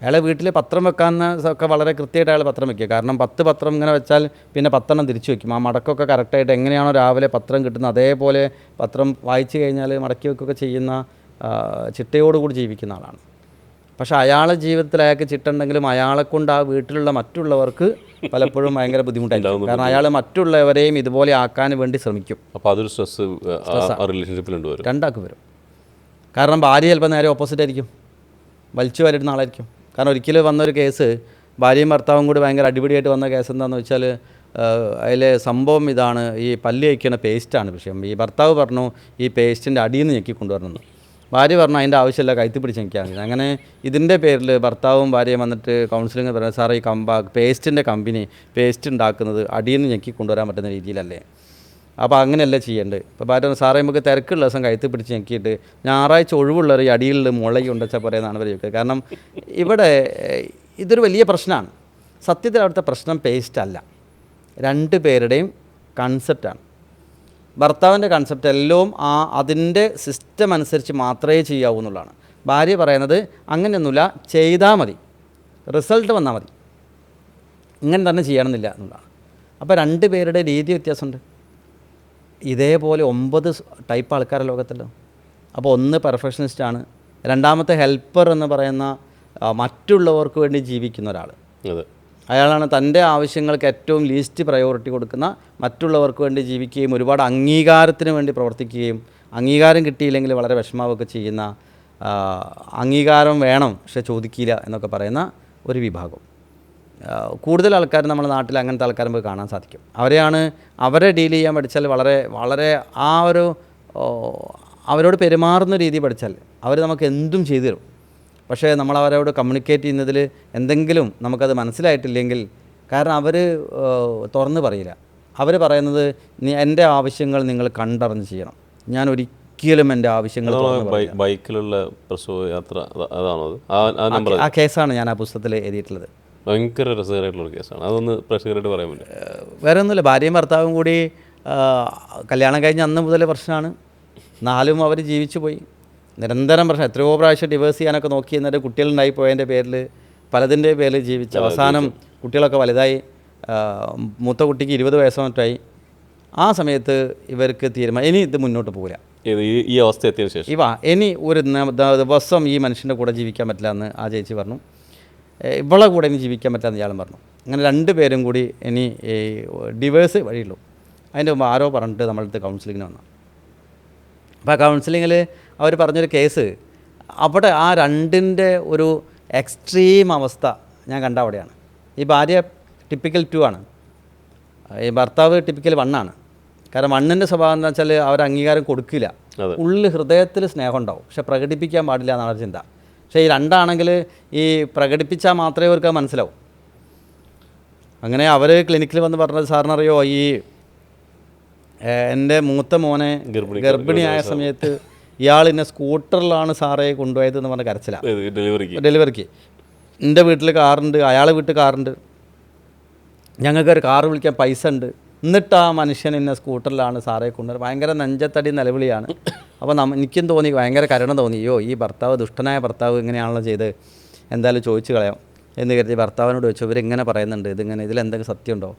Speaker 1: അയാളെ വീട്ടിൽ പത്രം വെക്കാമെന്ന ഒക്കെ വളരെ കൃത്യമായിട്ട് അയാൾ പത്രം വെക്കുക. കാരണം പത്ത് പത്രം ഇങ്ങനെ വെച്ചാൽ പിന്നെ പത്തെണ്ണം തിരിച്ചു വെക്കും. ആ മടക്കമൊക്കെ കറക്റ്റായിട്ട് എങ്ങനെയാണോ രാവിലെ പത്രം കിട്ടുന്നത് അതേപോലെ പത്രം വായിച്ചു കഴിഞ്ഞാൽ മടക്കി വെക്കുകയൊക്കെ ചെയ്യുന്ന ചിട്ടയോടുകൂടി ജീവിക്കുന്ന ആളാണ്. പക്ഷേ അയാളെ ജീവിതത്തിൽ അയാൾക്ക് ചിട്ടുണ്ടെങ്കിലും അയാളെ കൊണ്ട് ആ വീട്ടിലുള്ള മറ്റുള്ളവർക്ക് പലപ്പോഴും ഭയങ്കര ബുദ്ധിമുട്ടായിരിക്കും. കാരണം അയാൾ മറ്റുള്ളവരെയും ഇതുപോലെ ആക്കാൻ വേണ്ടി ശ്രമിക്കും.
Speaker 2: അപ്പോൾ അതൊരു സ്ട്രെസ് റിലേഷൻഷിപ്പിലുണ്ട് വരും
Speaker 1: രണ്ടാൾക്ക് വരും. കാരണം ഭാര്യ ചിലപ്പോൾ നേരെ ഓപ്പോസിറ്റ് ആയിരിക്കും. വലിച്ചു വരുന്ന ആളായിരിക്കും. കാരണം ഒരിക്കലും വന്നൊരു കേസ് ഭാര്യയും ഭർത്താവും കൂടി ഭയങ്കര അടിപിടിയായിട്ട് വന്ന കേസ് എന്താണെന്ന് വെച്ചാൽ അതിലെ സംഭവം ഇതാണ്. ഈ പല്ല് കഴിക്കുന്ന പേസ്റ്റാണ് വിഷയം. ഈ ഭർത്താവ് പറഞ്ഞു ഈ പേസ്റ്റിന്റെ അടിയിൽ നിന്ന് ഞെക്കി കൊണ്ടുവരണമെന്ന് ഭാര്യ പറഞ്ഞു അതിന്റെ ആവശ്യമില്ല കൈത്തി പിടിച്ച് നിൽക്കാൻ അങ്ങനെ ഇതിന്റെ പേരിൽ ഭർത്താവും ഭാര്യയും വന്നിട്ട് കൗൺസിലിംഗ് പറഞ്ഞു സാറേ ഈ കമ്പ പേസ്റ്റിന്റെ കമ്പനി പേസ്റ്റ് ഉണ്ടാക്കുന്നത് അടിയിൽ നിന്ന് ഞെക്കി കൊണ്ടുവരാൻ പറ്റുന്ന രീതിയിലല്ലേ? അപ്പോൾ അങ്ങനെയല്ല ചെയ്യേണ്ടത്. ഇപ്പോൾ ഭാര്യ സാറേ നമുക്ക് തിരക്കുള്ള ദിവസം കഴുത്ത് പിടിച്ച് ഞെക്കിയിട്ട് ഞായറാഴ്ച ഒഴിവുള്ളവർ ഈ അടിയിൽ മുളകി ഉണ്ടച്ചാൽ പറയുന്നതാണ് ഇവർ ചോദിക്കുക കാരണം ഇവിടെ ഇതൊരു വലിയ പ്രശ്നമാണ്. സത്യത്തിൽ അവിടുത്തെ പ്രശ്നം പേസ്റ്റ് അല്ല. രണ്ട് പേരുടെയും കൺസെപ്റ്റാണ് ഭർത്താവിന്റെ കൺസെപ്റ്റ് എല്ലാം ആ അതിന്റെ സിസ്റ്റം അനുസരിച്ച് മാത്രമേ ചെയ്യാവൂ എന്നുള്ളതാണ്. ഭാര്യ പറയുന്നത് അങ്ങനെയൊന്നുമില്ല ചെയ്താൽ മതി. റിസൾട്ട് വന്നാൽ മതി. ഇങ്ങനെ തന്നെ ചെയ്യണമെന്നില്ല എന്നുള്ളതാണ്. അപ്പോൾ രണ്ട് പേരുടെ രീതി വ്യത്യാസമുണ്ട്. ഇതേപോലെ ഒമ്പത് ടൈപ്പ് ആൾക്കാരെ ലോകത്തല്ലോ അപ്പോൾ ഒന്ന് പെർഫെക്ഷനിസ്റ്റാണ് രണ്ടാമത്തെ ഹെൽപ്പർ എന്ന് പറയുന്ന മറ്റുള്ളവർക്ക് വേണ്ടി ജീവിക്കുന്ന ഒരാൾ അയാളാണ് തന്റെ ആവശ്യങ്ങൾക്ക് ഏറ്റവും ലീസ്റ്റ് പ്രയോറിറ്റി കൊടുക്കുന്ന മറ്റുള്ളവർക്ക് വേണ്ടി ജീവിക്കുകയും ഒരുപാട് അംഗീകാരത്തിന് വേണ്ടി പ്രവർത്തിക്കുകയും അംഗീകാരം കിട്ടിയില്ലെങ്കിൽ വളരെ വിഷമാവൊക്കെ ചെയ്യുന്ന അംഗീകാരം വേണം പക്ഷെ ചോദിക്കില്ല എന്നൊക്കെ പറയുന്ന ഒരു വിഭാഗം. കൂടുതൽ ആൾക്കാർ നമ്മുടെ നാട്ടിൽ അങ്ങനത്തെ ആൾക്കാരെ നമുക്ക് കാണാൻ സാധിക്കും. അവരെയാണ് അവരെ ഡീൽ ചെയ്യാൻ പഠിച്ചാൽ വളരെ വളരെ ആ ഒരു അവരോട് പെരുമാറുന്ന രീതി പഠിച്ചാൽ അവർ നമുക്ക് എന്തും ചെയ്തു തരും. പക്ഷേ നമ്മൾ അവരോട് കമ്മ്യൂണിക്കേറ്റ് ചെയ്യുന്നതിൽ എന്തെങ്കിലും നമുക്കത് മനസ്സിലായിട്ടില്ലെങ്കിൽ കാരണം അവർ തുറന്ന് പറയില്ല. അവർ പറയുന്നത് എന്റെ ആവശ്യങ്ങൾ നിങ്ങൾ കണ്ടറിഞ്ഞ് ചെയ്യണം. ഞാൻ ഒരിക്കലും എന്റെ ആവശ്യങ്ങൾ
Speaker 2: ബൈക്കിലുള്ള പ്രസവ യാത്ര അതാണോ ആ
Speaker 1: കേസാണ് ഞാൻ ആ പുസ്തകത്തിൽ എഴുതിയിട്ടുള്ളത്.
Speaker 2: ഭയങ്കര രസകരമായിട്ടുള്ള ഒരു കേസാണ്. അതൊന്ന് പറയാൻ
Speaker 1: വേറെ ഒന്നുമില്ല. ഭാര്യയും ഭർത്താവും കൂടി കല്യാണം കഴിഞ്ഞ അന്ന് മുതൽ പ്രശ്നമാണ്. നാലും അവർ ജീവിച്ചു പോയി. നിരന്തരം പ്രശ്നം. എത്രയോ പ്രാവശ്യം ഡിവേഴ്സ് ചെയ്യാനൊക്കെ നോക്കി എന്നിട്ട് കുട്ടികളുണ്ടായി പോയതിന്റെ പേരിൽ പലതിന്റെ പേരിൽ ജീവിച്ച അവസാനം കുട്ടികളൊക്കെ വലുതായി മൂത്ത കുട്ടിക്ക് ഇരുപത് വയസ്സോ മറ്റായി ആ സമയത്ത് ഇവർക്ക് തീരുമാനം ഇനി ഇത് മുന്നോട്ട് പോകില്ല
Speaker 2: ഈ അവസ്ഥ എത്തിയ ശേഷം?
Speaker 1: ഇവ ഇനി ഒരു ദിവസം ഈ മനുഷ്യന്റെ കൂടെ ജീവിക്കാൻ പറ്റില്ല എന്ന് ആ ചേച്ചി പറഞ്ഞു. ഇവളെ കൂടെ ഇനി ജീവിക്കാൻ പറ്റില്ല എന്ന് ഇയാളും പറഞ്ഞു. അങ്ങനെ രണ്ട് പേരും കൂടി ഇനി ഡിവേഴ്സ് വഴിയുള്ളൂ. അതിന്റെ മുമ്പ് ആരോ പറഞ്ഞിട്ട് നമ്മളടുത്ത് കൗൺസിലിങ്ങിന് വന്നു. അപ്പോൾ ആ കൗൺസിലിങ്ങിൽ അവർ പറഞ്ഞൊരു കേസ് അവിടെ ആ രണ്ടിന്റെ ഒരു എക്സ്ട്രീം അവസ്ഥ ഞാൻ കണ്ട അവിടെയാണ്. ഈ ഭാര്യ ടിപ്പിക്കൽ ടു ആണ്. ഈ ഭർത്താവ് ടിപ്പിക്കൽ വണ്ണാണ് കാരണം വണ്ണിന്റെ സ്വഭാവം എന്താ വെച്ചാൽ അവർ അംഗീകാരം കൊടുക്കില്ല. ഉള്ളിൽ ഹൃദയത്തിൽ സ്നേഹം ഉണ്ടാവും പക്ഷെ പ്രകടിപ്പിക്കാൻ പാടില്ല എന്നാണ് ചിന്ത. പക്ഷേ ഈ രണ്ടാണെങ്കിൽ ഈ പ്രകടിപ്പിച്ചാൽ മാത്രമേ അവർക്ക് മനസ്സിലാവും. അങ്ങനെ അവർ ക്ലിനിക്കിൽ വന്ന് പറഞ്ഞത് സാറിനറിയോ ഈ എന്റെ മൂത്ത മോനെ ഗർഭിണിയായ സമയത്ത് ഇയാൾ എന്നെ സ്കൂട്ടറിലാണ് സാറേ കൊണ്ടുപോയത് എന്ന് പറഞ്ഞ
Speaker 2: കരച്ചിലാണ് ഡെലിവറിക്ക്?
Speaker 1: ഡെലിവറിക്ക്. എന്റെ വീട്ടിൽ കാറുണ്ട് അയാളെ വീട്ടിൽ കാറുണ്ട്. ഞങ്ങൾക്കൊരു കാറ് വിളിക്കാൻ പൈസ ഉണ്ട്. എന്നിട്ട് ആ മനുഷ്യൻ എന്നെ സ്കൂട്ടറിലാണ് സാറേ കൊണ്ടുവരുന്നത് ഭയങ്കര നെഞ്ചത്തടി നിലവിളിയാണ്. അപ്പോൾ നമ്മ എനിക്കും തോന്നി ഭയങ്കര കരുണ തോന്നി. അയ്യോ ഈ ഭർത്താവ് ദുഷ്ടനായ ഭർത്താവ് ഇങ്ങനെയാണല്ലോ ചെയ്ത് എന്തായാലും ചോദിച്ചു കളയാം എന്ന് കരുതി ഭർത്താവിനോട് ചോദിച്ചു ഇവരിങ്ങനെ പറയുന്നുണ്ട്? ഇതിങ്ങനെ ഇതിലെന്തെങ്കിലും സത്യമുണ്ടോ?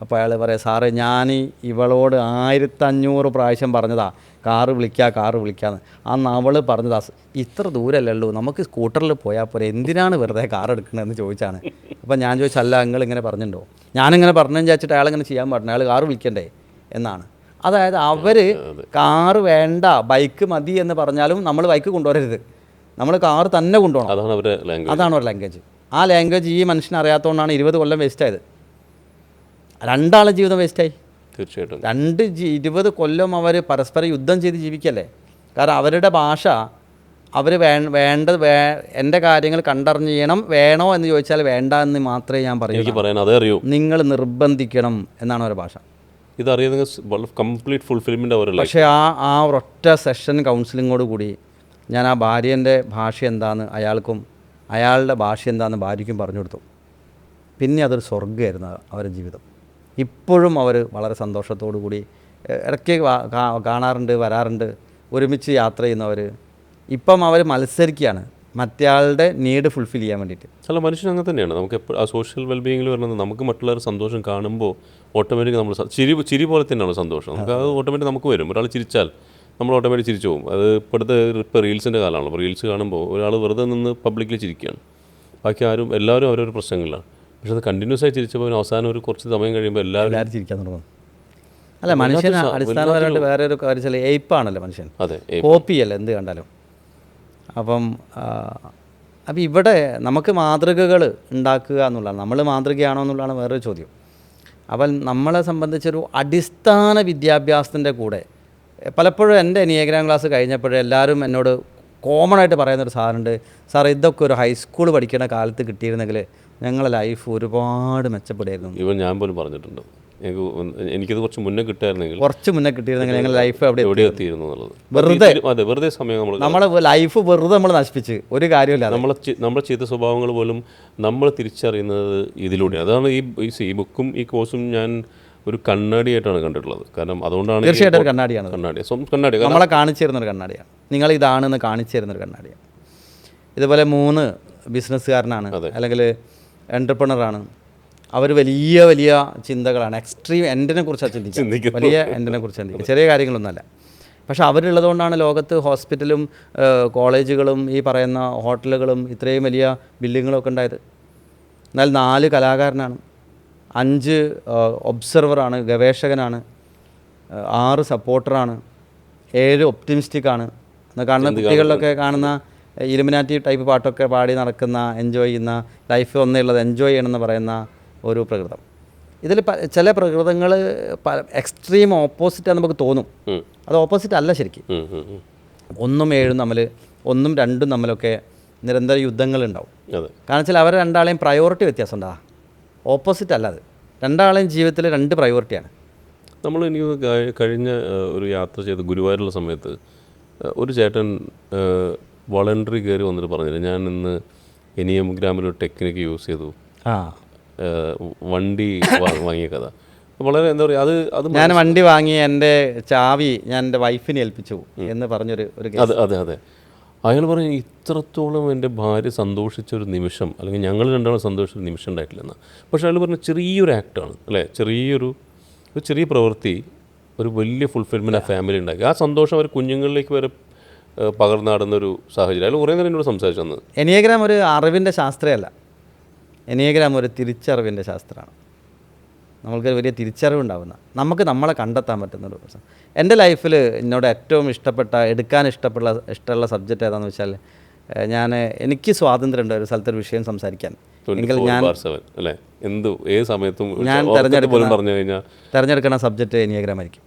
Speaker 1: അപ്പോൾ അയാൾ പറയാം സാറേ ഞാൻ ഇവളോട് ആയിരത്തഞ്ഞൂറ് പ്രാവശ്യം പറഞ്ഞതാ കാറ് വിളിക്കുക കാറ് വിളിക്കാന്ന്. അന്ന് അവൾ പറഞ്ഞതാ ഇത്ര ദൂരമല്ലേ ഉള്ളൂ നമുക്ക് സ്കൂട്ടറിൽ പോയാൽ പോരെ എന്തിനാണ് വെറുതെ കാർ എടുക്കണതെന്ന് ചോദിച്ചാണ്. അപ്പോൾ ഞാൻ ചോദിച്ചല്ല നിങ്ങൾ ഇങ്ങനെ പറഞ്ഞിട്ടുണ്ടോ? ഞാനിങ്ങനെ പറഞ്ഞെന്ന് വിചാരിച്ചിട്ട് അയാളിങ്ങനെ ചെയ്യാൻ പാടില്ല അയാൾ കാറ് വിളിക്കണ്ടേ എന്നാണ്. അതായത് അവർ കാറ് വേണ്ട ബൈക്ക് മതി എന്ന് പറഞ്ഞാലും നമ്മൾ ബൈക്ക് കൊണ്ടുവരരുത്. നമ്മൾ കാറ് തന്നെ കൊണ്ടുപോകണം.
Speaker 2: അതാണ് അവരുടെ ലാംഗ്വേജ്
Speaker 1: അതാണ് ഒരു ലാംഗ്വേജ് ആ ലാംഗ്വേജ് ഈ മനുഷ്യൻ അറിയാത്തതുകൊണ്ടാണ് ഇരുപത് കൊല്ലം വേസ്റ്റ് ആയത്. രണ്ടാളെ ജീവിതം വേസ്റ്റായി
Speaker 2: തീർച്ചയായിട്ടും.
Speaker 1: രണ്ട് ജി- ഇരുപത് കൊല്ലം അവർ പരസ്പരം യുദ്ധം ചെയ്ത് ജീവിക്കല്ലേ? കാരണം അവരുടെ ഭാഷ അവർ വേ വേണ്ട വേ എന്റെ കാര്യങ്ങൾ കണ്ടറിഞ്ഞ് ചെയ്യണം വേണോ എന്ന് ചോദിച്ചാൽ വേണ്ട എന്ന് മാത്രമേ ഞാൻ പറയൂ
Speaker 2: എനിക്ക് പറയാൻ അതേ അറിയൂ.
Speaker 1: നിങ്ങൾ നിർബന്ധിക്കണം എന്നാണ് അവരുടെ ഭാഷ.
Speaker 2: ഇത് അറിയുന്നത് കംപ്ലീറ്റ് ഫുൾഫിൽമെന്റ്
Speaker 1: പക്ഷേ ആ ആ ഒരൊറ്റ സെഷൻ കൗൺസിലിങ്ങോട് കൂടി ഞാൻ ആ ഭാര്യന്റെ ഭാഷ എന്താന്ന് അയാൾക്കും അയാളുടെ ഭാഷ എന്താന്ന് ഭാര്യയ്ക്കും പറഞ്ഞു കൊടുത്തു. പിന്നെ അതൊരു സ്വർഗമായിരുന്നു അവരുടെ ജീവിതം. ഇപ്പോഴും അവർ വളരെ സന്തോഷത്തോടു കൂടി ഇടയ്ക്ക് കാണാറുണ്ട് വരാറുണ്ട് ഒരുമിച്ച് യാത്ര ചെയ്യുന്നവർ. ഇപ്പം അവർ മത്സരിക്കുകയാണ്. മറ്റേയാളുടെ നീഡ് ഫുൾഫിൽ ചെയ്യാൻ വേണ്ടിയിട്ട്.
Speaker 2: അല്ല മനുഷ്യൻ അങ്ങനെ തന്നെയാണ്. നമുക്ക് എപ്പോഴും ആ സോഷ്യൽ വെൽബീയിങ്ങിൽ വരുന്നത് നമുക്ക് മറ്റുള്ളവരുടെ സന്തോഷം കാണുമ്പോൾ ഓട്ടോമാറ്റിക് നമ്മൾ ചിരി ചിരി പോലെ തന്നെയാണ് സന്തോഷം. നമുക്ക് അത് ഓട്ടോമാറ്റിക് നമുക്ക് വരും. ഒരാൾ ചിരിച്ചാൽ നമ്മൾ ഓട്ടോമാറ്റിക് ചിരിച്ചു പോകും. അത് ഇപ്പോഴത്തെ ഇപ്പോൾ റീൽസിന്റെ കാലമാണല്ലോ. റീൽസ് കാണുമ്പോൾ ഒരാൾ വെറുതെ നിന്ന് പബ്ലിക്കിൽ ചിരിക്കുകയാണ്. ബാക്കി ആരും എല്ലാവരും അവരവരുടെ പ്രശ്നങ്ങളിലാണ്. പക്ഷെ അത് കണ്ടിന്യൂസ് ആയി ചിരിച്ചപ്പോൾ അവസാനം ഒരു കുറച്ച് സമയം കഴിയുമ്പോൾ എല്ലാവരും
Speaker 1: എല്ലാവരും ചിരിക്കാൻ തുടങ്ങും. അല്ല മനുഷ്യൻ അടിസ്ഥാനപരമായിട്ട് വേറെ ഒരു കാര്യം വെച്ചാൽ എയ്പ്പാണല്ലോ മനുഷ്യൻ.
Speaker 2: അതെ ഏ-
Speaker 1: കോപ്പിയല്ല എന്ത് കണ്ടാലും. അപ്പം അപ്പം ഇവിടെ നമുക്ക് മാതൃകകൾ ഉണ്ടാക്കുക എന്നുള്ളതാണ്. നമ്മൾ മാതൃകയാണോ എന്നുള്ളതാണ് വേറൊരു ചോദ്യം. അപ്പം നമ്മളെ സംബന്ധിച്ചൊരു അടിസ്ഥാന വിദ്യാഭ്യാസത്തിന്റെ കൂടെ പലപ്പോഴും എന്റെ നിയഗ്രാം ക്ലാസ് കഴിഞ്ഞപ്പോഴും എല്ലാവരും എന്നോട് കോമൺ ആയിട്ട് പറയുന്നൊരു സാറുണ്ട് സാർ ഇതൊക്കെ ഒരു ഹൈസ്കൂൾ പഠിക്കുന്ന കാലത്ത് കിട്ടിയിരുന്നെങ്കിൽ ഞങ്ങളെ ലൈഫ് ഒരുപാട് മെച്ചപ്പെടുമായിരുന്നു
Speaker 2: ഇവൻ ഞാൻ പോലും പറഞ്ഞിട്ടുണ്ട്. എനിക്ക് എനിക്കത് കുറച്ച് മുന്നേ കിട്ടായിരുന്നെങ്കിൽ
Speaker 1: കുറച്ച് മുന്നേ കിട്ടിയിരുന്നെങ്കിൽ ഞങ്ങളുടെ ലൈഫ് അവിടെ
Speaker 2: എവിടെ എത്തിയിരുന്നു. എന്നുള്ളത്.
Speaker 1: വെറുതെ.
Speaker 2: അതെ വെറുതെ സമയം നമ്മൾ
Speaker 1: നമ്മളെ ലൈഫ് വെറുതെ നമ്മൾ നശിപ്പിച്ച്. ഒരു കാര്യമില്ല
Speaker 2: നമ്മളെ നമ്മൾ ചെയ്ത സ്വഭാവങ്ങൾ പോലും നമ്മൾ തിരിച്ചറിയുന്നത് ഇതിലൂടെ അതാണ് ഈ ഈ ബുക്കും ഈ കോഴ്സും ഞാൻ ഒരു കണ്ണാടിയായിട്ടാണ് കണ്ടിട്ടുള്ളത്. കാരണം അതുകൊണ്ടാണ്
Speaker 1: തീർച്ചയായിട്ടും കണ്ണാടിയാണ്.
Speaker 2: കണ്ണാടി സ്വന്തം കണ്ണാടി.
Speaker 1: നമ്മളെ കാണിച്ചു തരുന്നൊരു കണ്ണാടിയാണ്. നിങ്ങൾ ഇതാണെന്ന് കാണിച്ചു തരുന്നൊരു കണ്ണാടിയാണ്. ഇതുപോലെ മൂന്ന് ബിസിനസ്സുകാരനാണ് അല്ലെങ്കിൽ എന്റർപ്രണറാണ് അവർ വലിയ വലിയ ചിന്തകളാണ്. എക്സ്ട്രീം എൻഡിനെ കുറിച്ചാണ് ചിന്തിക്കുന്നത്. വലിയ എൻഡിനെ കുറിച്ച് ചിന്തിക്കുക. ചെറിയ കാര്യങ്ങളൊന്നുമല്ല. പക്ഷെ അവരുള്ളതുകൊണ്ടാണ് ലോകത്ത് ഹോസ്പിറ്റലും കോളേജുകളും ഈ പറയുന്ന ഹോട്ടലുകളും ഇത്രയും വലിയ ബിൽഡിങ്ങുകളൊക്കെ ഉണ്ടായത്. എന്നാൽ നാല് കലാകാരനാണ്. അഞ്ച് ഒബ്സർവറാണ് ഗവേഷകനാണ് ആറ് സപ്പോർട്ടറാണ് ഏഴ് ഒപ്റ്റിമിസ്റ്റിക്കാണ് എന്നാൽ കാണുന്ന കുട്ടികളിലൊക്കെ കാണുന്ന ഇലുമിനാറ്റി ടൈപ്പ് പാട്ടൊക്കെ പാടി നടക്കുന്ന എൻജോയ് ചെയ്യുന്ന ലൈഫ് ഒന്നേ ഉള്ളത് എൻജോയ് ചെയ്യണമെന്ന് പറയുന്ന ഒരു പ്രകൃതം. ഇതിൽ ചില പ്രകൃതങ്ങൾ എക്സ്ട്രീം ഓപ്പോസിറ്റാന്ന് നമുക്ക് തോന്നും. അത് ഓപ്പോസിറ്റ് അല്ല ശരിക്കും. ഒന്നും ഏഴും തമ്മിൽ ഒന്നും രണ്ടും തമ്മിലൊക്കെ നിരന്തര യുദ്ധങ്ങളുണ്ടാവും. കാരണം വെച്ചാൽ അവരെ രണ്ടാളെയും പ്രയോറിറ്റി വ്യത്യാസം ഉണ്ടാ ഓപ്പോസിറ്റ് അല്ല അത്. രണ്ടാളെയും ജീവിതത്തിൽ രണ്ട് പ്രയോറിറ്റിയാണ്
Speaker 2: നമ്മൾ എനിക്ക് കഴിഞ്ഞ ഒരു യാത്ര ചെയ്ത് ഗുരുവായൂരുള്ള സമയത്ത് ഒരു ചേട്ടൻ വളണ്ടറി കയറി വന്നിട്ട് പറഞ്ഞില്ല? ഞാൻ ഇന്ന് എനിയം ഗ്രാമിൽ ഒരു ടെക്നിക്ക് യൂസ് ചെയ്തു. വണ്ടി വാങ്ങിയ കഥ. വളരെ എന്താ പറയുക അത് അത്
Speaker 1: ഞാൻ വണ്ടി വാങ്ങി എന്റെ ചാവി ഞാൻ എന്റെ വൈഫിനെ ഏൽപ്പിച്ചു എന്ന് പറഞ്ഞൊരു ഒരു
Speaker 2: അതെ അതെ അതെ. അയാൾ പറഞ്ഞു ഇത്രത്തോളം എന്റെ ഭാര്യ സന്തോഷിച്ച ഒരു നിമിഷം അല്ലെങ്കിൽ ഞങ്ങൾ രണ്ടാളും സന്തോഷിച്ച ഒരു നിമിഷം ഉണ്ടായിട്ടില്ലെന്ന്. പക്ഷേ അയാൾ പറഞ്ഞ ചെറിയൊരു ആക്ടാണ് അല്ലേ? ചെറിയൊരു ഒരു ചെറിയ പ്രവൃത്തി ഒരു വലിയ ഫുൾഫിൽമെന്റ് ആ ഫാമിലി ഉണ്ടാക്കി ആ സന്തോഷം അവർ കുഞ്ഞുങ്ങളിലേക്ക് വരെ ഏഹ്, നടന്നൊരു ഒരു സാഹചര്യം. അതിൽ കുറേ നേരം എന്നോട് സംസാരിച്ചു തന്നത്
Speaker 1: എനിയഗ്രാം ഒരു അറിവിന്റെ ശാസ്ത്രമല്ല. എനിയഗ്രാം ഒരു തിരിച്ചറിവിന്റെ ശാസ്ത്രമാണ്. നമ്മൾക്ക് വലിയ തിരിച്ചറിവുണ്ടാവുന്ന. നമുക്ക് നമ്മളെ കണ്ടെത്താൻ പറ്റുന്ന ഒരു പ്രശ്നം എന്റെ ലൈഫിൽ എന്നോട് ഏറ്റവും ഇഷ്ടപ്പെട്ട എടുക്കാൻ ഇഷ്ടപ്പെട്ട ഇഷ്ടമുള്ള സബ്ജക്റ്റ് ഏതാണെന്ന് വെച്ചാൽ ഞാൻ എനിക്ക് സ്വാതന്ത്ര്യമുണ്ട് ഒരു സ്ഥലത്തൊരു വിഷയം സംസാരിക്കാൻ. എങ്കിൽ ഞാൻ
Speaker 2: എന്ത് ഏത് സമയത്തും
Speaker 1: ഞാൻ തെരഞ്ഞെടുക്കുന്ന സബ്ജക്റ്റ് എനിയഗ്രാം ആയിരിക്കും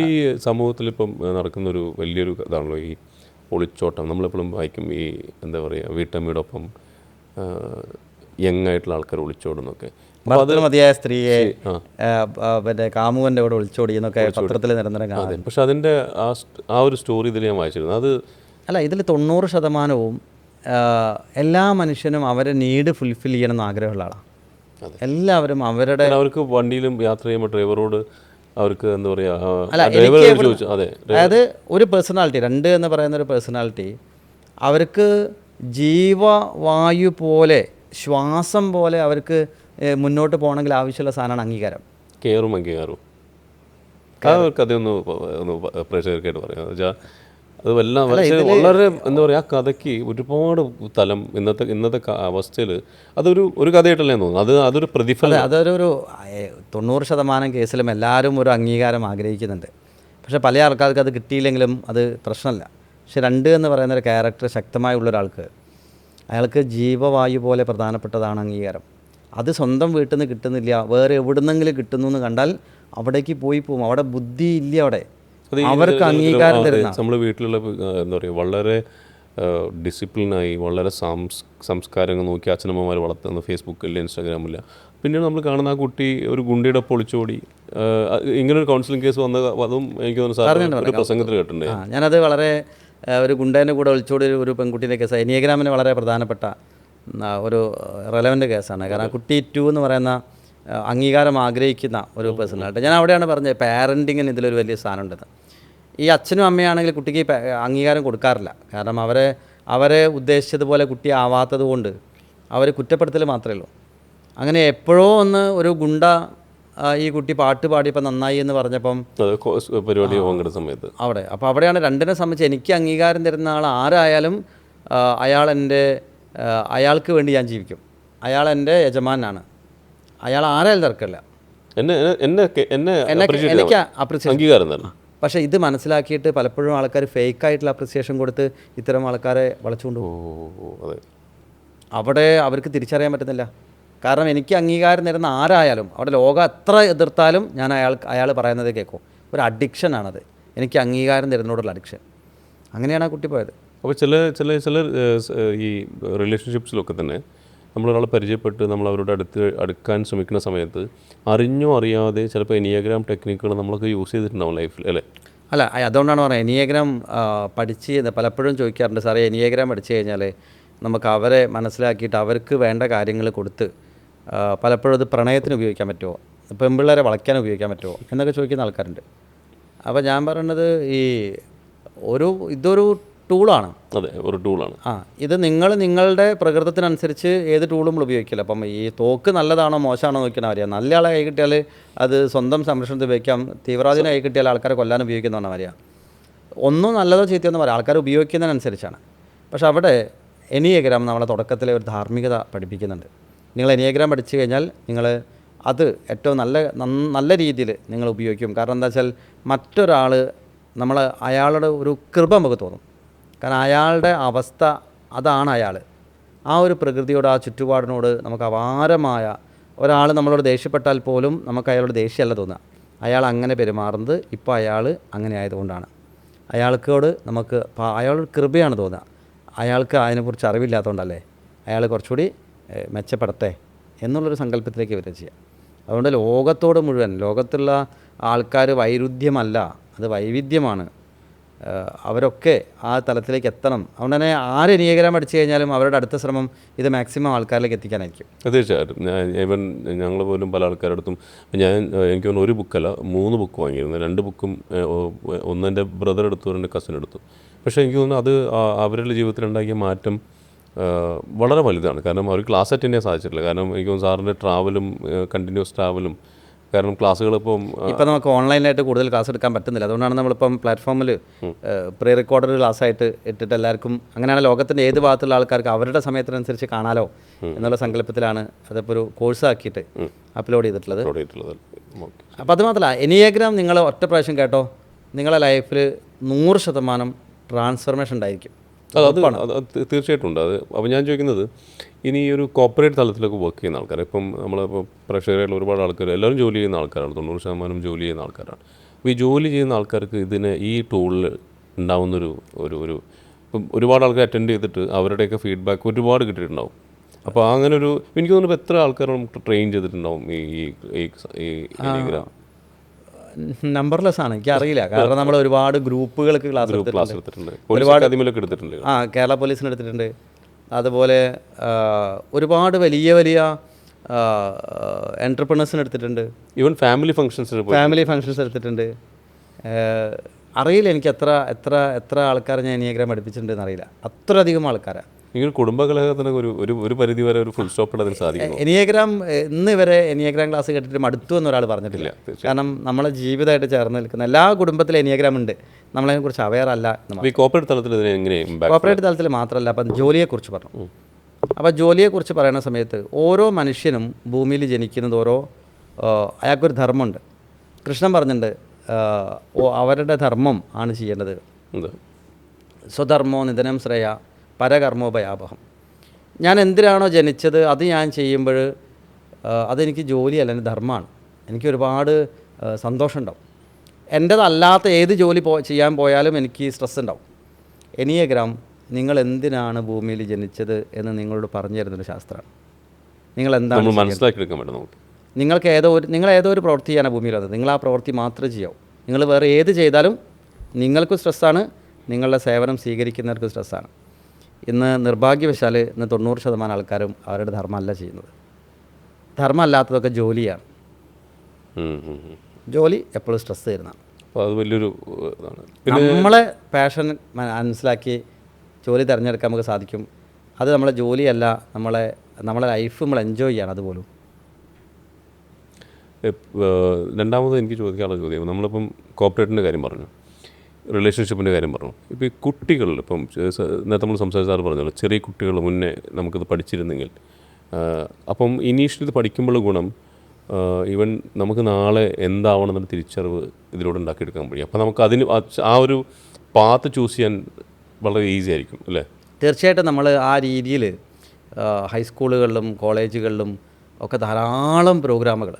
Speaker 2: ഈ സമൂഹത്തിൽ ഇപ്പം നടക്കുന്നൊരു വലിയൊരു ഇതാണല്ലോ ഈ ഒളിച്ചോട്ടം നമ്മളെപ്പോഴും വായിക്കും ഈ എന്താ പറയുക വീട്ടമ്മയോടൊപ്പം യങ് ആയിട്ടുള്ള ആൾക്കാർ ഒളിച്ചോടുന്നൊക്കെ.
Speaker 1: മതിയായ സ്ത്രീയെ പിന്നെ കാമുവന്റെ കൂടെ ഒളിച്ചോടി എന്നൊക്കെ പത്രത്തിൽ നിരന്തരം കാണാം
Speaker 2: അതെ പക്ഷെ അതിന്റെ ആ ആ ഒരു സ്റ്റോറി ഇതിൽ ഞാൻ വായിച്ചിരുന്നു. അത്
Speaker 1: അല്ല ഇതിൽ തൊണ്ണൂറ് ശതമാനവും എല്ലാ മനുഷ്യനും അവരെ നീഡ് ഫുൾഫിൽ ചെയ്യണമെന്ന് ആഗ്രഹമുള്ള ആളാണ് എല്ലാവരും അവരുടെ
Speaker 2: അവർക്ക് വണ്ടിയിലും യാത്ര ചെയ്യുമ്പോൾ ഡ്രൈവറോട് അവർക്ക് എന്താ പറയുക
Speaker 1: അല്ല,
Speaker 2: ഡ്രൈവർ ചോദിച്ചു. അതെ
Speaker 1: അതായത് ഒരു പേഴ്സണാലിറ്റി രണ്ട് എന്ന് പറയുന്ന ഒരു പേഴ്സണാലിറ്റി അവർക്ക് ജീവവായു പോലെ ശ്വാസം പോലെ അവർക്ക് മുന്നോട്ട് പോകണമെങ്കിൽ ആവശ്യമുള്ള സാധനമാണ് അംഗീകാരം.
Speaker 2: കെയറും അംഗീകാരവും. അവർക്ക് അതൊന്ന് പ്രേക്ഷകർക്കായിട്ട് പറയാം. അത് എല്ലാം പക്ഷേ വളരെ എന്താ പറയുക ആ കഥയ്ക്ക് ഒരുപാട് തലം ഇന്നത്തെ ഇന്നത്തെ അവസ്ഥയിൽ അതൊരു ഒരു കഥയായിട്ടല്ലേ തോന്നുന്നു. അത് അതൊരു പ്രതിഫലം.
Speaker 1: അതെ അതൊരു തൊണ്ണൂറ് ശതമാനം കേസിലും എല്ലാവരും ഒരു അംഗീകാരം ആഗ്രഹിക്കുന്നുണ്ട്. പക്ഷേ പല ആൾക്കാർക്ക് അത് കിട്ടിയില്ലെങ്കിലും അത് പ്രശ്നമല്ല. പക്ഷെ രണ്ട് എന്ന് പറയുന്ന ഒരു ക്യാരക്ടർ ശക്തമായുള്ള ഒരാൾക്ക് അയാൾക്ക് ജീവവായു പോലെ പ്രധാനപ്പെട്ടതാണ് അംഗീകാരം. അത് സ്വന്തം വീട്ടിൽ നിന്ന് കിട്ടുന്നില്ല വേറെ എവിടുന്നെങ്കിലും കിട്ടുന്നു എന്ന് കണ്ടാൽ അവിടേക്ക് പോയി പോകും അവിടെ ബുദ്ധി ഇല്ല അവിടെ. അവർക്ക് അംഗീകാരം തരുന്ന
Speaker 2: നമ്മൾ വീട്ടിലുള്ള എന്താ പറയുക വളരെ ഡിസിപ്ലിനായി വളരെ സംസ് സംസ്കാരങ്ങൾ നോക്കി അച്ഛനമ്മമാർ വളർത്തുന്ന ഫേസ്ബുക്കില്ല ഇൻസ്റ്റാഗ്രാമില്ല പിന്നീട് നമ്മൾ കാണുന്ന ആ കുട്ടി ഒരു ഗുണ്ടിയുടെ പൊളിച്ചോടി ഇങ്ങനെ ഒരു കൗൺസിലിംഗ് കേസ് വന്ന അതും എനിക്ക് തോന്നുന്നു ഒരു പ്രസംഗത്തിൽ കേട്ടിട്ടുണ്ട്.
Speaker 1: ഞാനത് വളരെ ഒരു ഗുണ്ടേന്റെ കൂടെ ഒളിച്ചോടി ഒരു- പെൺകുട്ടിയുടെ കേസ് എനിയഗ്രാമിന് വളരെ പ്രധാനപ്പെട്ട ഒരു റെലവന്റ് കേസാണ്. കാരണം കുട്ടി ടു എന്ന് പറയുന്ന അംഗീകാരം ആഗ്രഹിക്കുന്ന ഒരു പേഴ്സണായിട്ട് ഞാൻ അവിടെയാണ് പറഞ്ഞത് പാരന്റിങ്ങിന് ഇതിലൊരു വലിയ സ്ഥാനം ഉണ്ടെന്ന് ഈ അച്ഛനും അമ്മയാണെങ്കിൽ കുട്ടിക്ക് അംഗീകാരം കൊടുക്കാറില്ല. കാരണം അവരെ അവരെ ഉദ്ദേശിച്ചതുപോലെ കുട്ടി ആവാത്തത് കൊണ്ട് അവർ കുറ്റപ്പെടുത്തൽ മാത്രമേ ഉള്ളൂ. അങ്ങനെ എപ്പോഴോ ഒന്ന് ഒരു ഗുണ്ട ഈ കുട്ടി പാട്ട് പാടിയപ്പോൾ നന്നായി എന്ന് പറഞ്ഞപ്പം
Speaker 2: പരിപാടി പങ്കെടുത്ത സമയത്ത്.
Speaker 1: അവിടെ. അപ്പോൾ അവിടെയാണ് രണ്ടിനെ സംബന്ധിച്ച് എനിക്ക് അംഗീകാരം തരുന്ന ആൾ ആരായാലും അയാൾ എന്റെ അയാൾക്ക് വേണ്ടി ഞാൻ ജീവിക്കും. അയാൾ എന്റെ യജമാനാണ്. അയാൾ ആരായാലും തിരക്കില്ല
Speaker 2: എന്നെ എന്നെ- എന്നെ
Speaker 1: എനിക്ക്
Speaker 2: അംഗീകാരം തന്നെ.
Speaker 1: പക്ഷേ ഇത് മനസ്സിലാക്കിയിട്ട് പലപ്പോഴും ആൾക്കാർ ഫേക്ക് ആയിട്ടുള്ള അപ്രിസിയേഷൻ കൊടുത്ത് ഇത്തരം ആൾക്കാരെ വളച്ചുകൊണ്ട്
Speaker 2: അതെ.
Speaker 1: അവിടെ അവർക്ക് തിരിച്ചറിയാൻ പറ്റുന്നില്ല. കാരണം എനിക്ക് അംഗീകാരം തരുന്ന ആരായാലും അവിടെ ലോകം എത്ര എതിർത്താലും ഞാൻ അയാൾ അയാൾ പറയുന്നത് കേൾക്കും. ഒരു അഡിക്ഷനാണത് എനിക്ക് അംഗീകാരം തരുന്നതോടുള്ള അഡിക്ഷൻ അങ്ങനെയാണ് ആ കുട്ടി പോയത്.
Speaker 2: അപ്പോൾ ചില ചില ചില ഈ റിലേഷൻഷിപ്സിലൊക്കെ തന്നെ നമ്മളൊരാളെ പരിചയപ്പെട്ട് നമ്മൾ അവരോട് അടുത്ത് അടുക്കാൻ ശ്രമിക്കുന്ന സമയത്ത് അറിഞ്ഞോ അറിയാതെ ചിലപ്പോൾ എനിയഗ്രാം ടെക്നിക്കുകൾ നമ്മളൊക്കെ യൂസ് ചെയ്തിട്ടുണ്ടാവും ലൈഫിൽ അല്ലേ?
Speaker 1: അല്ല അതുകൊണ്ടാണ് പറയുന്നത് എനിയഗ്രാം പഠിച്ച് പലപ്പോഴും ചോദിക്കാറുണ്ട് സാറേ എനിയഗ്രാം പഠിച്ചു കഴിഞ്ഞാൽ നമുക്ക് അവരെ മനസ്സിലാക്കിയിട്ട് അവർക്ക് വേണ്ട കാര്യങ്ങൾ കൊടുത്ത് പലപ്പോഴും അത് പ്രണയത്തിന് ഉപയോഗിക്കാൻ പറ്റുമോ? പെൺപിള്ളേരെ വളയ്ക്കാൻ ഉപയോഗിക്കാൻ പറ്റുമോ? എന്നൊക്കെ ചോദിക്കുന്ന ആൾക്കാരുണ്ട്. അപ്പോൾ ഞാൻ പറയുന്നത് ഈ ഒരു ഇതൊരു ടൂളാണ്
Speaker 2: അതെ ഒരു ടൂളാണ്
Speaker 1: ആ ഇത് നിങ്ങൾ നിങ്ങളുടെ പ്രകൃതത്തിനനുസരിച്ച് ഏത് ടൂളും നമ്മൾ ഉപയോഗിക്കില്ല. അപ്പം ഈ തോക്ക് നല്ലതാണോ മോശമാണോ നോക്കിയാൽ അറിയാം നല്ല ആളെ കൈ കിട്ടിയാൽ അത് സ്വന്തം സംരക്ഷണത്തിൽ ഉപയോഗിക്കാം. തീവ്രവാദിനെ കൈ കിട്ടിയാൽ ആൾക്കാരെ കൊല്ലാൻ ഉപയോഗിക്കുന്ന പറഞ്ഞാൽ അറിയാം ഒന്നും നല്ലതോ ചീത്തയെന്ന് പറയാം. ആൾക്കാർ ഉപയോഗിക്കുന്നതിനനുസരിച്ചാണ്. പക്ഷെ അവിടെ എനിയഗ്രാം നമ്മളെ തുടക്കത്തിലെ ഒരു ധാർമ്മികത പഠിപ്പിക്കുന്നുണ്ട്. നിങ്ങൾ എനിയഗ്രാം പഠിച്ചു കഴിഞ്ഞാൽ നിങ്ങൾ അത് ഏറ്റവും നല്ല നല്ല രീതിയിൽ നിങ്ങൾ ഉപയോഗിക്കും. കാരണം എന്താ വെച്ചാൽ മറ്റൊരാൾ നമ്മൾ അയാളുടെ ഒരു കൃപ നമുക്ക് തോന്നും. കാരണം അയാളുടെ അവസ്ഥ അതാണ് അയാൾ. ആ ഒരു പ്രകൃതിയോട് ആ ചുറ്റുപാടിനോട് നമുക്ക് അപാരമായ ഒരാൾ നമ്മളോട് ദേഷ്യപ്പെട്ടാൽ പോലും നമുക്ക് അയാളോട് ദേഷ്യമല്ല തോന്നുക. അയാൾ അങ്ങനെ പെരുമാറുന്നത് ഇപ്പോൾ അയാൾ അങ്ങനെ ആയതുകൊണ്ടാണ്. അയാൾക്കോട് നമുക്ക് അയാളോട് കൃപയാണ് തോന്നുക. അയാൾക്ക് അതിനെക്കുറിച്ച് അറിവില്ലാത്തതുകൊണ്ടല്ലേ അയാൾ കുറച്ചുകൂടി മെച്ചപ്പെടട്ടെ എന്നുള്ളൊരു സങ്കല്പത്തിലേക്ക് വരിക ചെയ്യുക അതുകൊണ്ട് ലോകത്തോട് മുഴുവൻ ലോകത്തുള്ള ആൾക്കാർ വൈരുദ്ധ്യമല്ല അത് വൈവിധ്യമാണ്. അവരൊക്കെ ആ തലത്തിലേക്ക് എത്തണം. അതുകൊണ്ട് തന്നെ ആര് നീകരം പഠിച്ചു കഴിഞ്ഞാലും അവരുടെ അടുത്ത ശ്രമം ഇത് മാക്സിമം ആൾക്കാരിലേക്ക് എത്തിക്കാനായിരിക്കും.
Speaker 2: തീർച്ചയായിട്ടും. ഇവൻ ഞങ്ങൾ പോലും പല ആൾക്കാരുടെ അടുത്തും ഞാൻ എനിക്ക് തോന്നുന്നു ഒരു ബുക്കല്ല മൂന്ന് ബുക്ക് വാങ്ങിയിരുന്നു. രണ്ട് ബുക്കും ഒന്നെന്റെ ബ്രദർ എടുത്തു രണ്ട് കസിൻ എടുത്തു. പക്ഷേ എനിക്ക് തോന്നുന്നു അത് അവരുടെ ജീവിതത്തിൽ ഉണ്ടാക്കിയ മാറ്റം വളരെ വലുതാണ്. കാരണം അവർ ക്ലാസ് അറ്റൻഡ് ചെയ്യാൻ സാധിച്ചിട്ടില്ല. കാരണം എനിക്ക് തോന്നുന്നു സാറിന്റെ ട്രാവലും കണ്ടിന്യൂസ് ട്രാവലും കാരണം ക്ലാസ്സുകൾ ഇപ്പം
Speaker 1: ഇപ്പം നമുക്ക് ഓൺലൈനായിട്ട് കൂടുതൽ ക്ലാസ് എടുക്കാൻ പറ്റുന്നില്ല. അതുകൊണ്ടാണ് നമ്മളിപ്പം പ്ലാറ്റ്ഫോമിൽ പ്രീ റെക്കോർഡഡ് ക്ലാസ് ആയിട്ട് ഇട്ടിട്ട് എല്ലാവർക്കും അങ്ങനെയാണ് ലോകത്തിന്റെ ഏത് ഭാഗത്തുള്ള ആൾക്കാർക്ക് അവരുടെ സമയത്തിനനുസരിച്ച് കാണാലോ എന്നുള്ള സങ്കല്പത്തിലാണ് അതിപ്പോൾ ഒരു കോഴ്സാക്കിയിട്ട് അപ്ലോഡ് ചെയ്തിട്ടുള്ളത്.
Speaker 2: അപ്ലോഡ് ചെയ്തിട്ടുള്ളത്. ഓക്കെ.
Speaker 1: അപ്പോൾ അത് മാത്രമല്ല എനിയഗ്രാം നിങ്ങൾ ഒറ്റ പ്രാവശ്യം കേട്ടോ നിങ്ങളെ ലൈഫിൽ നൂറ് ശതമാനം ട്രാൻസ്ഫർമേഷൻ ഉണ്ടായിരിക്കും.
Speaker 2: അത് തീർച്ചയായിട്ടും ഉണ്ട്. അത് അപ്പോൾ ഞാൻ ചോദിക്കുന്നത് ഇനി ഈ ഒരു കോർപ്പറേറ്റ് തലത്തിലൊക്കെ വർക്ക് ചെയ്യുന്ന ആൾക്കാർ ഇപ്പം നമ്മളിപ്പോൾ പ്രഷറായിട്ടുള്ള ഒരുപാട് ആൾക്കാർ എല്ലാവരും ജോലി ചെയ്യുന്ന ആൾക്കാരാണ് തൊണ്ണൂറ് ശതമാനം ജോലി ചെയ്യുന്ന ആൾക്കാരാണ്. അപ്പോൾ ഈ ജോലി ചെയ്യുന്ന ആൾക്കാർക്ക് ഇതിനെ ഈ ടൂളിൽ ഉണ്ടാവുന്നൊരു ഒരു ഒരു ഇപ്പം ഒരുപാട് ആൾക്കാർ അറ്റൻഡ് ചെയ്തിട്ട് അവരുടെയൊക്കെ ഫീഡ്ബാക്ക് ഒരുപാട് കിട്ടിയിട്ടുണ്ടാവും. അപ്പോൾ അങ്ങനെ ഒരു എനിക്ക് തോന്നുന്നു എത്ര ആൾക്കാരും ട്രെയിൻ ചെയ്തിട്ടുണ്ടാവും ഈ ഈ-
Speaker 1: നമ്പർലെസ് ആണ്. എനിക്ക് അറിയില്ല കാരണം നമ്മൾ ഒരുപാട് ഗ്രൂപ്പുകൾക്ക് ക്ലാസ് എടുത്തിട്ടുണ്ട്.
Speaker 2: പോലീസ് എടുത്തിട്ടുണ്ട്.
Speaker 1: ആ കേരള പോലീസിന് എടുത്തിട്ടുണ്ട്. അതുപോലെ ഒരുപാട് വലിയ വലിയ എന്റർപ്രണേഴ്സിന് എടുത്തിട്ടുണ്ട്.
Speaker 2: Even family functions
Speaker 1: family functions എടുത്തിട്ടുണ്ട്. അറിയില്ല എനിക്ക് എത്ര എത്ര എത്ര ആൾക്കാരെ ഞാൻ എനിയഗ്രാം പഠിപ്പിച്ചിട്ടുണ്ടെന്ന് അറിയില്ല. അത്രയധികം ആൾക്കാരാണ്
Speaker 2: ഇങ്ങനെ കുടുംബകലഹത്തിന് ഒരു ഒരു ഒരു പരിധി വരെ ഒരു ഫുൾ സ്റ്റോപ്പ് ഇടാൻ സാധിക്കും
Speaker 1: എനിയഗ്രാം ഇന്ന് വരെ എനിയഗ്രാം ക്ലാസ് കേട്ടിട്ട് മടുത്തു എന്നൊരാൾ പറഞ്ഞിട്ടില്ല. കാരണം നമ്മളെ ജീവിതമായിട്ട് ചേർന്ന് നിൽക്കുന്ന എല്ലാ കുടുംബത്തിലും എനിയഗ്രാം ഉണ്ട്. നമ്മളതിനെക്കുറിച്ച് അവയർ അല്ല
Speaker 2: കോപ്പറേറ്റ് ഈ തലത്തിൽ എങ്ങനെ ഇമ്പാക്ട്
Speaker 1: കോർപ്പറേറ്റ് തലത്തിൽ മാത്രമല്ല അപ്പം ജോലിയെക്കുറിച്ച് പറഞ്ഞു. അപ്പോൾ ജോലിയെക്കുറിച്ച് പറയുന്ന സമയത്ത് ഓരോ മനുഷ്യനും ഭൂമിയിൽ ജനിക്കുന്നത് ഓരോ അയാൾക്കൊരു ധർമ്മമുണ്ട്. കൃഷ്ണൻ പറഞ്ഞിട്ടുണ്ട് അവരുടെ ധർമ്മം ആണ് ചെയ്യേണ്ടത്. സ്വധർമ്മോ നിധനം ശ്രേയ പരകർമ്മോ ഭയാപഹം ഞാൻ എന്തിനാണോ ജനിച്ചത് അത് ഞാൻ ചെയ്യുമ്പോൾ അതെനിക്ക് ജോലിയല്ല എന്റെ ധർമ്മമാണ്. എനിക്ക് ഒരുപാട് സന്തോഷമുണ്ടാവും. എന്റേതല്ലാത്ത ഏത് ജോലി പോ ചെയ്യാൻ പോയാലും എനിക്ക് സ്ട്രെസ് ഉണ്ടാവും എനിയഗ്രാം നിങ്ങൾ എന്തിനാണ് ഭൂമിയിൽ ജനിച്ചത് എന്ന് നിങ്ങളോട് പറഞ്ഞു തരുന്നൊരു ശാസ്ത്രമാണ് നിങ്ങൾ എന്താണ്
Speaker 2: മനസ്സിലാക്കിയെടുക്കാൻ നമുക്ക്.
Speaker 1: നിങ്ങൾക്ക് ഏതോ ഒരു നിങ്ങൾ ഏതോ ഒരു പ്രവൃത്തി ചെയ്യാനാണ് ഭൂമിയിൽ വന്നത് നിങ്ങൾ ആ പ്രവൃത്തി മാത്രമേ ചെയ്യാവൂ. നിങ്ങൾ വേറെ ഏത് ചെയ്താലും നിങ്ങൾക്കും സ്ട്രെസ്സാണ് നിങ്ങളുടെ സേവനം സ്വീകരിക്കുന്നവർക്കും സ്ട്രെസ്സാണ്. ഇന്ന് നിർഭാഗ്യവശാൽ ഇന്ന് തൊണ്ണൂറ് ശതമാനം ആൾക്കാരും അവരുടെ ധർമ്മമല്ല ചെയ്യുന്നത്. ധർമ്മമല്ലാത്തതൊക്കെ ജോലിയാണ്. ജോലി എപ്പോഴും സ്ട്രെസ് തരുന്നതാണ്
Speaker 2: അപ്പോൾ അത് വലിയൊരു ഇതാണ്.
Speaker 1: നമ്മളെ പാഷൻ മനസ്സിലാക്കി ജോലി തിരഞ്ഞെടുക്കാൻ നമുക്ക് സാധിക്കും. അത് നമ്മളെ ജോലിയല്ല നമ്മളെ നമ്മളെ ലൈഫ് നമ്മൾ എൻജോയ് ചെയ്യണം അതുപോലും.
Speaker 2: രണ്ടാമത് എനിക്ക് ചോദിക്കാനുള്ള ചോദ്യം. നമ്മളിപ്പം കോപ്പറേറ്റിന്റെ കാര്യം പറഞ്ഞു. റിലേഷൻഷിപ്പിന്റെ കാര്യം പറഞ്ഞു. ഇപ്പോൾ ഈ കുട്ടികളിൽ ഇപ്പം നേരത്തെ നമ്മൾ സംസാരിച്ചാൽ പറഞ്ഞല്ലോ ചെറിയ കുട്ടികൾ മുന്നേ നമുക്കിത് പഠിച്ചിരുന്നെങ്കിൽ അപ്പം ഇനീഷ്യലി പഠിക്കുമ്പോൾ ഗുണം ഈവൻ നമുക്ക് നാളെ എന്താവണം തിരിച്ചറിവ് ഇതിലൂടെ ഉണ്ടാക്കിയെടുക്കാൻ കഴിയും. അപ്പോൾ നമുക്ക് അതിന് ആ ഒരു പാത്ത് ചൂസ് ചെയ്യാൻ വളരെ ഈസി ആയിരിക്കും അല്ലേ?
Speaker 1: തീർച്ചയായിട്ടും നമ്മൾ ആ രീതിയിൽ ഹൈസ്കൂളുകളിലും കോളേജുകളിലും ഒക്കെ ധാരാളം പ്രോഗ്രാമുകൾ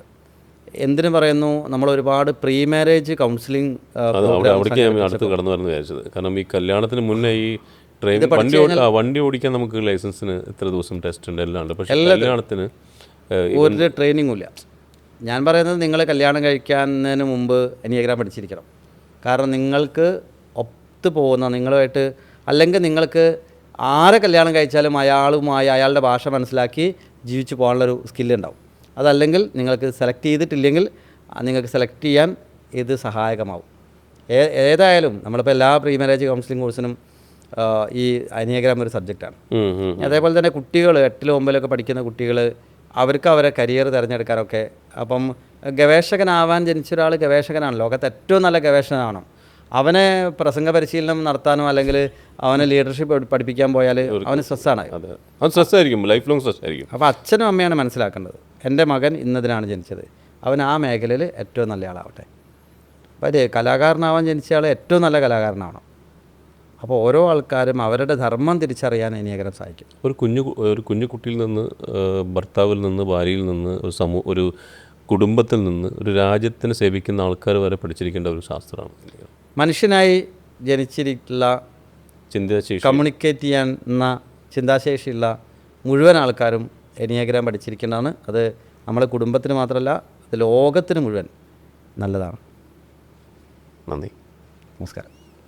Speaker 1: എന്തിനു പറയുന്നു? നമ്മൾ ഒരുപാട് പ്രീ മാരേജ് കൗൺസിലിംഗ്
Speaker 2: അവിടേക്ക് ഞാൻ അടുത്ത് കടന്നു വരുന്ന വിചാരിച്ചത്. കാരണം ഈ കല്യാണത്തിന് മുന്നേ ഈ ട്രെയിൻ വണ്ടി വണ്ടി ഓടിക്കാൻ നമുക്ക് ലൈസൻസിന് എത്ര ദിവസം ടെസ്റ്റ് ഉണ്ട് എല്ലാം ഉണ്ട്. പക്ഷേ കല്യാണത്തിന്
Speaker 1: ഒരു ട്രെയിനിങ്ങും ഇല്ല. ഞാൻ പറയുന്നത് നിങ്ങൾ കല്യാണം കഴിക്കുന്നതിന് മുമ്പ് എനിയഗ്രാം പഠിച്ചിരിക്കണം. കാരണം നിങ്ങൾക്ക് ഒത്തു പോകുന്ന നിങ്ങളുമായിട്ട് അല്ലെങ്കിൽ നിങ്ങൾക്ക് ആരെ കല്യാണം കഴിച്ചാലും അയാളുമായി അയാളുടെ ഭാഷ മനസ്സിലാക്കി ജീവിച്ചു പോകാനുള്ളൊരു സ്കില്ല് ഉണ്ടാവും. അതല്ലെങ്കിൽ നിങ്ങൾക്ക് സെലക്ട് ചെയ്തിട്ടില്ലെങ്കിൽ നിങ്ങൾക്ക് സെലക്ട് ചെയ്യാൻ ഇത് സഹായകമാവും. ഏതായാലും നമ്മളിപ്പോൾ എല്ലാ പ്രീ മാരേജ് കൗൺസിലിംഗ് കോഴ്സിനും ഈ അനിയഗ്രാം ഒരു സബ്ജക്റ്റാണ്. അതേപോലെ തന്നെ കുട്ടികൾ എട്ടിലും ഒമ്പതിലൊക്കെ പഠിക്കുന്ന കുട്ടികൾ അവർക്ക് അവരെ കരിയർ തിരഞ്ഞെടുക്കാനൊക്കെ അപ്പം ഗവേഷകനാവാൻ ജനിച്ച ഒരാൾ ഗവേഷകനാണ്. ലോകത്ത് ഏറ്റവും നല്ല ഗവേഷകനാണ് അവനെ പ്രസംഗ പരിശീലനം നടത്താനോ അല്ലെങ്കിൽ അവനെ ലീഡർഷിപ്പ് പഠിപ്പിക്കാൻ പോയാൽ അവന് സ്ട്രെസ്സാണ്.
Speaker 2: അതെ. അത് സ്ട്രെസ് ആയിരിക്കും ലൈഫ് ലോങ് സ്ട്രെസ് ആയിരിക്കും
Speaker 1: അപ്പോൾ അച്ഛനും അമ്മയാണ് മനസ്സിലാക്കേണ്ടത്. എന്റെ മകൻ ഇന്നതിനാണ് ജനിച്ചത്. അവൻ ആ മേഖലയിൽ ഏറ്റവും നല്ല ആളാവട്ടെ. അപ്പോൾ അതെ കലാകാരനാവാൻ ജനിച്ച ആൾ ഏറ്റവും നല്ല കലാകാരനാവണം. അപ്പോൾ ഓരോ ആൾക്കാരും അവരുടെ ധർമ്മം തിരിച്ചറിയാൻ എനിയകരം സഹായിക്കും
Speaker 2: ഒരു കുഞ്ഞു ഒരു കുഞ്ഞു കുട്ടിയിൽ നിന്ന് ഭർത്താവിൽ നിന്ന് ഭാര്യയിൽ നിന്ന് ഒരു സമൂഹ ഒരു കുടുംബത്തിൽ നിന്ന് ഒരു രാജ്യത്തിന് സേവിക്കുന്ന ആൾക്കാർ വരെ പഠിച്ചിരിക്കേണ്ട ഒരു ശാസ്ത്രമാണ്.
Speaker 1: മനുഷ്യനായി ജനിച്ചിട്ടുള്ള
Speaker 2: ചിന്താശേഷി.
Speaker 1: കമ്മ്യൂണിക്കേറ്റ് ചെയ്യുന്ന ചിന്താശേഷിയുള്ള മുഴുവൻ ആൾക്കാരും എനിയഗ്രാം പഠിച്ചിരിക്കേണ്ടതാണ് അത് നമ്മുടെ കുടുംബത്തിന് മാത്രമല്ല അത് ലോകത്തിന് മുഴുവൻ നല്ലതാണ്.
Speaker 2: നന്ദി.
Speaker 1: നമസ്കാരം.